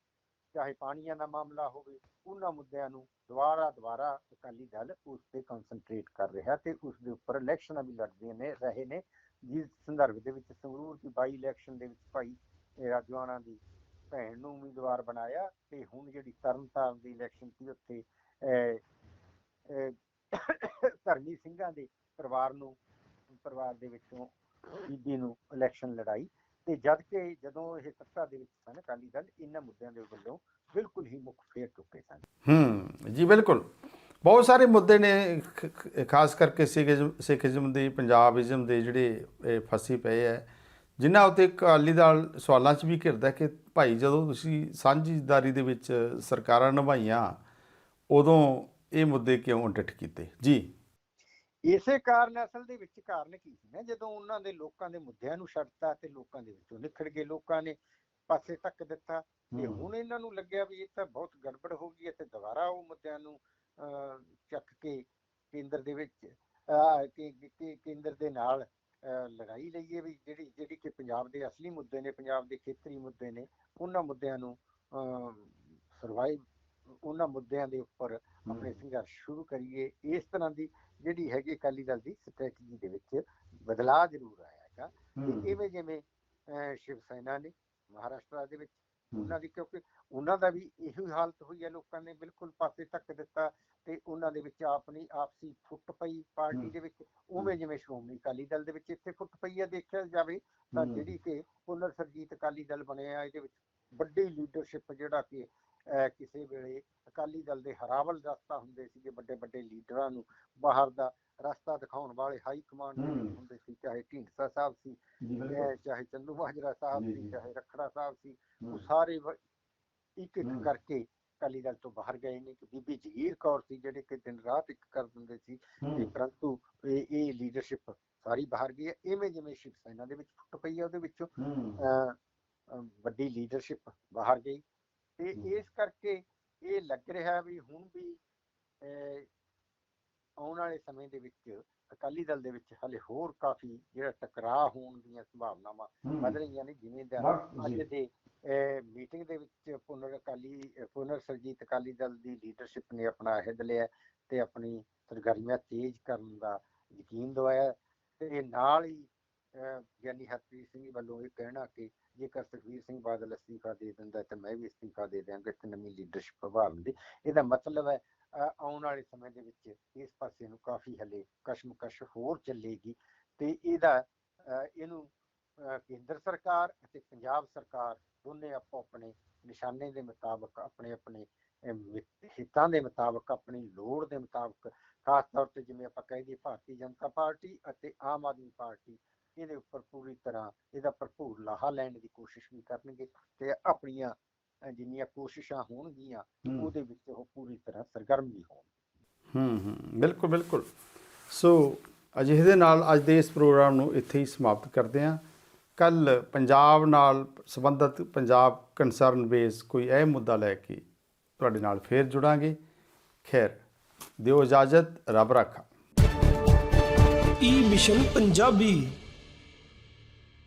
ਚਾਹੇ ਪਾਣੀਆਂ ਦਾ ਮਾਮਲਾ ਹੋਵੇ ਉਹਨਾਂ ਮੁੱਦਿਆਂ ਨੂੰ ਦੁਬਾਰਾ ਦੁਬਾਰਾ ਅਕਾਲੀ ਦਲ ਉਸ ਤੇ ਕਨਸੈਂਟਰੇਟ ਕਰ ਰਿਹਾ ਤੇ ਉਸ ਦੇ ਉੱਪਰ ਇਲੈਕਸ਼ਨਾਂ ਵੀ ਲੜਦੇ ਨੇ ਰਹੇ ਨੇ। ਜਿਸ ਸੰਦਰਭ ਦੇ ਵਿੱਚ ਸੰਗਰੂਰ ਦੀ ਬਾਈ ਇਲੈਕਸ਼ਨ ਦੇ ਵਿੱਚ ਭਾਈ ਰਾਜਵਾਨਾ ਦੀ ਭੈਣ ਨੂੰ ਉਮੀਦਵਾਰ ਬਣਾਇਆ ਤੇ ਹੁਣ ਜਿਹੜੀ ਤਰਨਤਾਰਨ ਦੀ ਇਲੈਕਸ਼ਨ ਸੀ ਉੱਥੇ ਅਹ, ਧਰਮੀ ਸਿੰਘਾਂ ਦੇ ਪਰਿਵਾਰ ਨੂੰ ਪਰਿਵਾਰ ਦੇ ਵਿੱਚੋਂ ਬੀਬੀ ਨੂੰ ਇਲੈਕਸ਼ਨ ਲੜਾਈ ਤੇ ਜਦ ਕਿ ਜਦੋਂ ਇਹ ਸੱਤਾ ਦੇ ਵਿੱਚ ਸਨ ਅਕਾਲੀ ਦਲ ਇਹਨਾਂ ਮੁੱਦਿਆਂ ਦੇ ਵੱਲੋਂ ਬਿਲਕੁਲ ਹੀ ਮੁੱਖ ਫੇਰ ਚੁੱਕੇ ਸਨ। ਹੂੰ ਜੀ ਬਿਲਕੁਲ। ਬਹੁਤ ਸਾਰੇ ਮੁੱਦੇ ਨੇ ਖਾਸ ਕਰਕੇ ਸਿੱਖਿਜ਼ਮ ਸਿੱਖਿਜ਼ਮ ਦੀ ਪੰਜਾਬਿਜ਼ਮ ਦੇ ਜਿਹੜੇ ਇਹ ਫਸੀ ਪਏ ਹੈ ਜਿਨ੍ਹਾਂ ਉੱਤੇ ਅਕਾਲੀ ਦਲ ਸਵਾਲਾਂ 'ਚ ਵੀ ਘਿਰਦਾ ਕਿ ਭਾਈ ਜਦੋਂ ਤੁਸੀਂ ਸਾਂਝੀਦਾਰੀ ਦੇ ਵਿੱਚ ਸਰਕਾਰਾਂ ਨਿਭਾਈਆਂ ਉਦੋਂ ਇਹ ਮੁੱਦੇ ਕਿਉਂ ਡਿੱਠ ਕੀਤੇ? ਜੀ। ਇਸੇ ਕਾਰਨ ਅਸਲ ਦੇ ਵਿੱਚ ਕਾਰਨ ਕੀ ਸੀ ਨਾ ਜਦੋਂ ਉਹਨਾਂ ਦੇ ਲੋਕਾਂ ਦੇ ਮੁੱਦਿਆਂ ਨੂੰ ਛੱਡਤਾ ਤੇ ਲੋਕਾਂ ਦੇ ਵਿੱਚੋਂ ਨਿਖੜ ਗਏ ਲੋਕਾਂ ਨੇ ਪਾਸੇ ਧੱਕ ਦਿੱਤਾ ਤੇ ਹੁਣ ਇਹਨਾਂ ਨੂੰ ਲੱਗਿਆ ਵੀ ਇਹ ਤਾਂ ਬਹੁਤ ਗੜਬੜ ਹੋ ਗਈ ਹੈ ਤੇ ਦੁਬਾਰਾ ਉਹ ਮੁੱਦਿਆਂ ਨੂੰ ਚੱਕ ਕੇ ਕੇਂਦਰ ਦੇ ਵਿੱਚ ਕੇਂਦਰ ਦੇ ਨਾਲ ਲੜਾਈ ਲਈਏ ਵੀ ਜਿਹੜੀ ਜਿਹੜੀ ਕਿ ਪੰਜਾਬ ਦੇ ਅਸਲੀ ਮੁੱਦੇ ਨੇ ਪੰਜਾਬ ਦੇ ਖੇਤਰੀ ਮੁੱਦੇ ਨੇ ਉਹਨਾਂ ਮੁੱਦਿਆਂ ਨੂੰ ਸਰਵਾਈਵ ਉਹਨਾਂ ਮੁੱਦਿਆਂ ਦੇ ਉੱਪਰ ਆਪਣੇ ਸੰਘਰਸ਼ ਸ਼ੁਰੂ ਕਰੀਏ। ਇਸ ਤਰ੍ਹਾਂ ਦੀ ਜਿਹੜੀ ਹੈਗੀ ਅਕਾਲੀ ਦਲ ਦੀ ਸਟ੍ਰੈਟਜੀ ਦੇ ਵਿੱਚ ਬਦਲਾਅ ਜ਼ਰੂਰ ਆਇਆ ਹੈਗਾ। ਇਵੇਂ ਜਿਵੇਂ ਸ਼ਿਵ ਸੈਨਾ ਨੇ ਮਹਾਰਾਸ਼ਟਰ ਦੇ ਵਿੱਚ ਉਹਨਾਂ ਦੀ ਕਿਉਂਕਿ ਉਹਨਾਂ ਦਾ ਵੀ ਇਹੀ ਹਾਲਤ ਹੋਈ ਹੈ ਲੋਕਾਂ ਨੇ ਬਿਲਕੁਲ ਪਾਸੇ ਧੱਕ ਦਿੱਤਾ ਤੇ ਉਹਨਾਂ ਦੇ ਵਿੱਚ ਆਪਣੀ ਆਪਸੀ ਫੁੱਟ ਪਈ ਪਾਰਟੀ। ਦੇ ਵਿੱਚ। ਉਵੇਂ ਜਿਵੇਂ ਸ਼੍ਰੋਮਣੀ ਅਕਾਲੀ ਦਲ ਦੇ ਵਿੱਚ ਇੱਥੇ ਫੁੱਟ ਪਈ ਹੈ ਦੇਖਿਆ ਜਾਵੇ ਤਾਂ ਜਿਹੜੀ ਕਿ ਪੁਨਰ ਸਰਜੀਤ ਅਕਾਲੀ ਦਲ ਬਣਿਆ ਇਹਦੇ ਵਿੱਚ ਵੱਡੀ ਲੀਡਰਸ਼ਿਪ ਜਿਹੜਾ ਕਿ ਕਿਸੇ ਵੇਲੇ ਅਕਾਲੀ ਦਲ ਦੇ ਹਰਾਵਲ ਦਸਤਾ ਹੁੰਦੇ ਸੀਗੇ ਵੱਡੇ ਵੱਡੇ ਲੀਡਰਾਂ ਨੂੰ ਬਾਹਰ ਦਾ ਰਸਤਾ ਦਿਖਾਉਣ ਵਾਲੇ ਹਾਈ ਕਮਾਂਡ। ਹੁੰਦੇ ਸੀ ਚਾਹੇ ਢੀਂਡਸਾ ਸਾਹਿਬ ਸੀ ਚਾਹੇ ਚੰਦੂ ਮਾਜਰਾ ਸਾਹਿਬ ਸੀ। ਚਾਹੇ ਰਖੜਾ ਸਾਹਿਬ ਸੀ ਉਹ ਸਾਰੇ ਇੱਕ ਇੱਕ। ਕਰਕੇ ਅਕਾਲੀ ਦਲ ਤੋਂ ਬਾਹਰ ਗਏ ਨੇ ਬੀਬੀ ਜਗੀਰ ਕੌਰ ਸੀ ਜਿਹੜੇ ਕਿ ਦਿਨ ਰਾਤ ਇੱਕ ਕਰ ਦਿੰਦੇ ਸੀ ਤੇ ਪਰੰਤੂ ਇਹ ਇਹ ਲੀਡਰਸ਼ਿਪ ਸਾਰੀ ਬਾਹਰ ਗਈ ਹੈ ਇਵੇਂ ਜਿਵੇਂ ਸ਼ਿਵ ਸੈਨਾ ਦੇ ਵਿੱਚ ਫੁੱਟ ਪਈ ਹੈ ਉਹਦੇ ਵਿੱਚੋਂ ਵੱਡੀ ਲੀਡਰਸ਼ਿਪ ਬਾਹਰ ਗਈ ਤੇ। ਇਸ ਕਰਕੇ ਇਹ ਲੱਗ ਰਿਹਾ ਵੀ ਹੁਣ ਵੀ ਆਉਣ ਵਾਲੇ ਸਮੇਂ ਦੇ ਵਿੱਚ ਅਕਾਲੀ ਦਲ ਦੇ ਵਿੱਚ ਹਲੇ ਹੋਰ ਕਾਫੀ ਜਿਹੜਾ ਟਕਰਾਅ ਹੋਣ ਦੀਆਂ ਸੰਭਾਵਨਾਵਾਂ ਵੱਧ ਰਹੀਆਂ ਨੇ ਜਿਵੇਂ ਦਾ ਅੱਜ ਦੇ ਮੀਟਿੰਗ ਦੇ ਵਿੱਚ ਪੁਨਰ ਅਕਾਲੀ ਪੁਨਰ ਸਰਜੀਤ ਅਕਾਲੀ ਦਲ ਦੀ ਲੀਡਰਸ਼ਿਪ ਨੇ ਆਪਣਾ ਅਹਿਦ ਲਿਆ ਤੇ ਆਪਣੀ ਸਰਗਰਮੀਆਂ ਤੇਜ਼ ਕਰਨ ਦਾ ਯਕੀਨ ਦਵਾਇਆ ਤੇ ਨਾਲ ਹੀ ਗਿਆਨੀ ਹਰਪ੍ਰੀਤ ਸਿੰਘ ਵੱਲੋਂ ਇਹ ਕਹਿਣਾ ਕਿ ਜੇਕਰ ਸੁਖਬੀਰ ਸਿੰਘ ਬਾਦਲ ਅਸਤੀਫਾ ਦੇ ਦਿੰਦਾ ਤਾਂ ਮੈਂ ਵੀ ਅਸਤੀਫਾ ਦੇ ਦਿਆਂਗਾ ਤੇ ਨਵੀਂ ਲੀਡਰਸ਼ਿਪ ਪ੍ਰਭਾਵ ਇਹਦਾ ਮਤਲਬ ਹੈ ਆਉਣ ਵਾਲੇ ਸਮੇਂ ਦੇ ਵਿੱਚ ਇਸ ਪਾਸੇ ਨੂੰ ਕਾਫੀ ਹਲੇ ਕਸ਼ਮਕਸ਼ ਹੋਰ ਚੱਲੇਗੀ ਤੇ ਇਹਦਾ ਇਹਨੂੰ ਕੇਂਦਰ ਸਰਕਾਰ ਅਤੇ ਪੰਜਾਬ ਸਰਕਾਰ ਦੋਨੇ ਆਪੋ ਆਪਣੇ ਨਿਸ਼ਾਨੇ ਦੇ ਮੁਤਾਬਕ, ਆਪਣੇ ਆਪਣੇ ਹਿੱਤਾਂ ਦੇ ਮੁਤਾਬਕ, ਆਪਣੀ ਲੋੜ ਦੇ ਮੁਤਾਬਕ, ਖਾਸ ਤੌਰ ਤੇ ਜਿਵੇਂ ਆਪਾਂ ਕਹਿ ਦਈਏ ਭਾਰਤੀ ਜਨਤਾ ਪਾਰਟੀ ਅਤੇ ਆਮ ਆਦਮੀ ਪਾਰਟੀ ਇਹਦੇ ਉੱਪਰ ਪੂਰੀ ਤਰ੍ਹਾਂ ਇਹਦਾ ਭਰਪੂਰ ਲਾਹਾ ਲੈਣ ਦੀ ਕੋਸ਼ਿਸ਼ ਵੀ ਕਰਨਗੇ ਤੇ ਆਪਣੀਆਂ ਜਿੰਨੀਆਂ ਕੋਸ਼ਿਸ਼ਾਂ ਹੋਣਗੀਆਂ ਉਹਦੇ ਵਿੱਚ ਉਹ ਪੂਰੀ ਤਰ੍ਹਾਂ ਸਰਗਰਮ ਵੀ ਹੋਣ। ਹੂੰ ਹੂੰ ਬਿਲਕੁਲ ਬਿਲਕੁਲ। ਸੋ ਅਜਿਹੇ ਦੇ ਨਾਲ ਅੱਜ ਦੇ ਇਸ ਪ੍ਰੋਗਰਾਮ ਨੂੰ ਇੱਥੇ ਹੀ ਸਮਾਪਤ ਕਰਦੇ ਹਾਂ। ਕੱਲ ਪੰਜਾਬ ਨਾਲ ਸੰਬੰਧਿਤ ਪੰਜਾਬ ਕੰਸਰਨ ਬੇਸ ਕੋਈ ਇਹ ਮੁੱਦਾ ਲੈ ਕੇ ਤੁਹਾਡੇ ਨਾਲ ਫੇਰ ਜੁੜਾਂਗੇ। ਖੈਰ ਦਿਓ ਇਜਾਜ਼ਤ ਰੱਬ ਰੱਖਾ। ਈ ਮਿਸ਼ਨ ਪੰਜਾਬੀ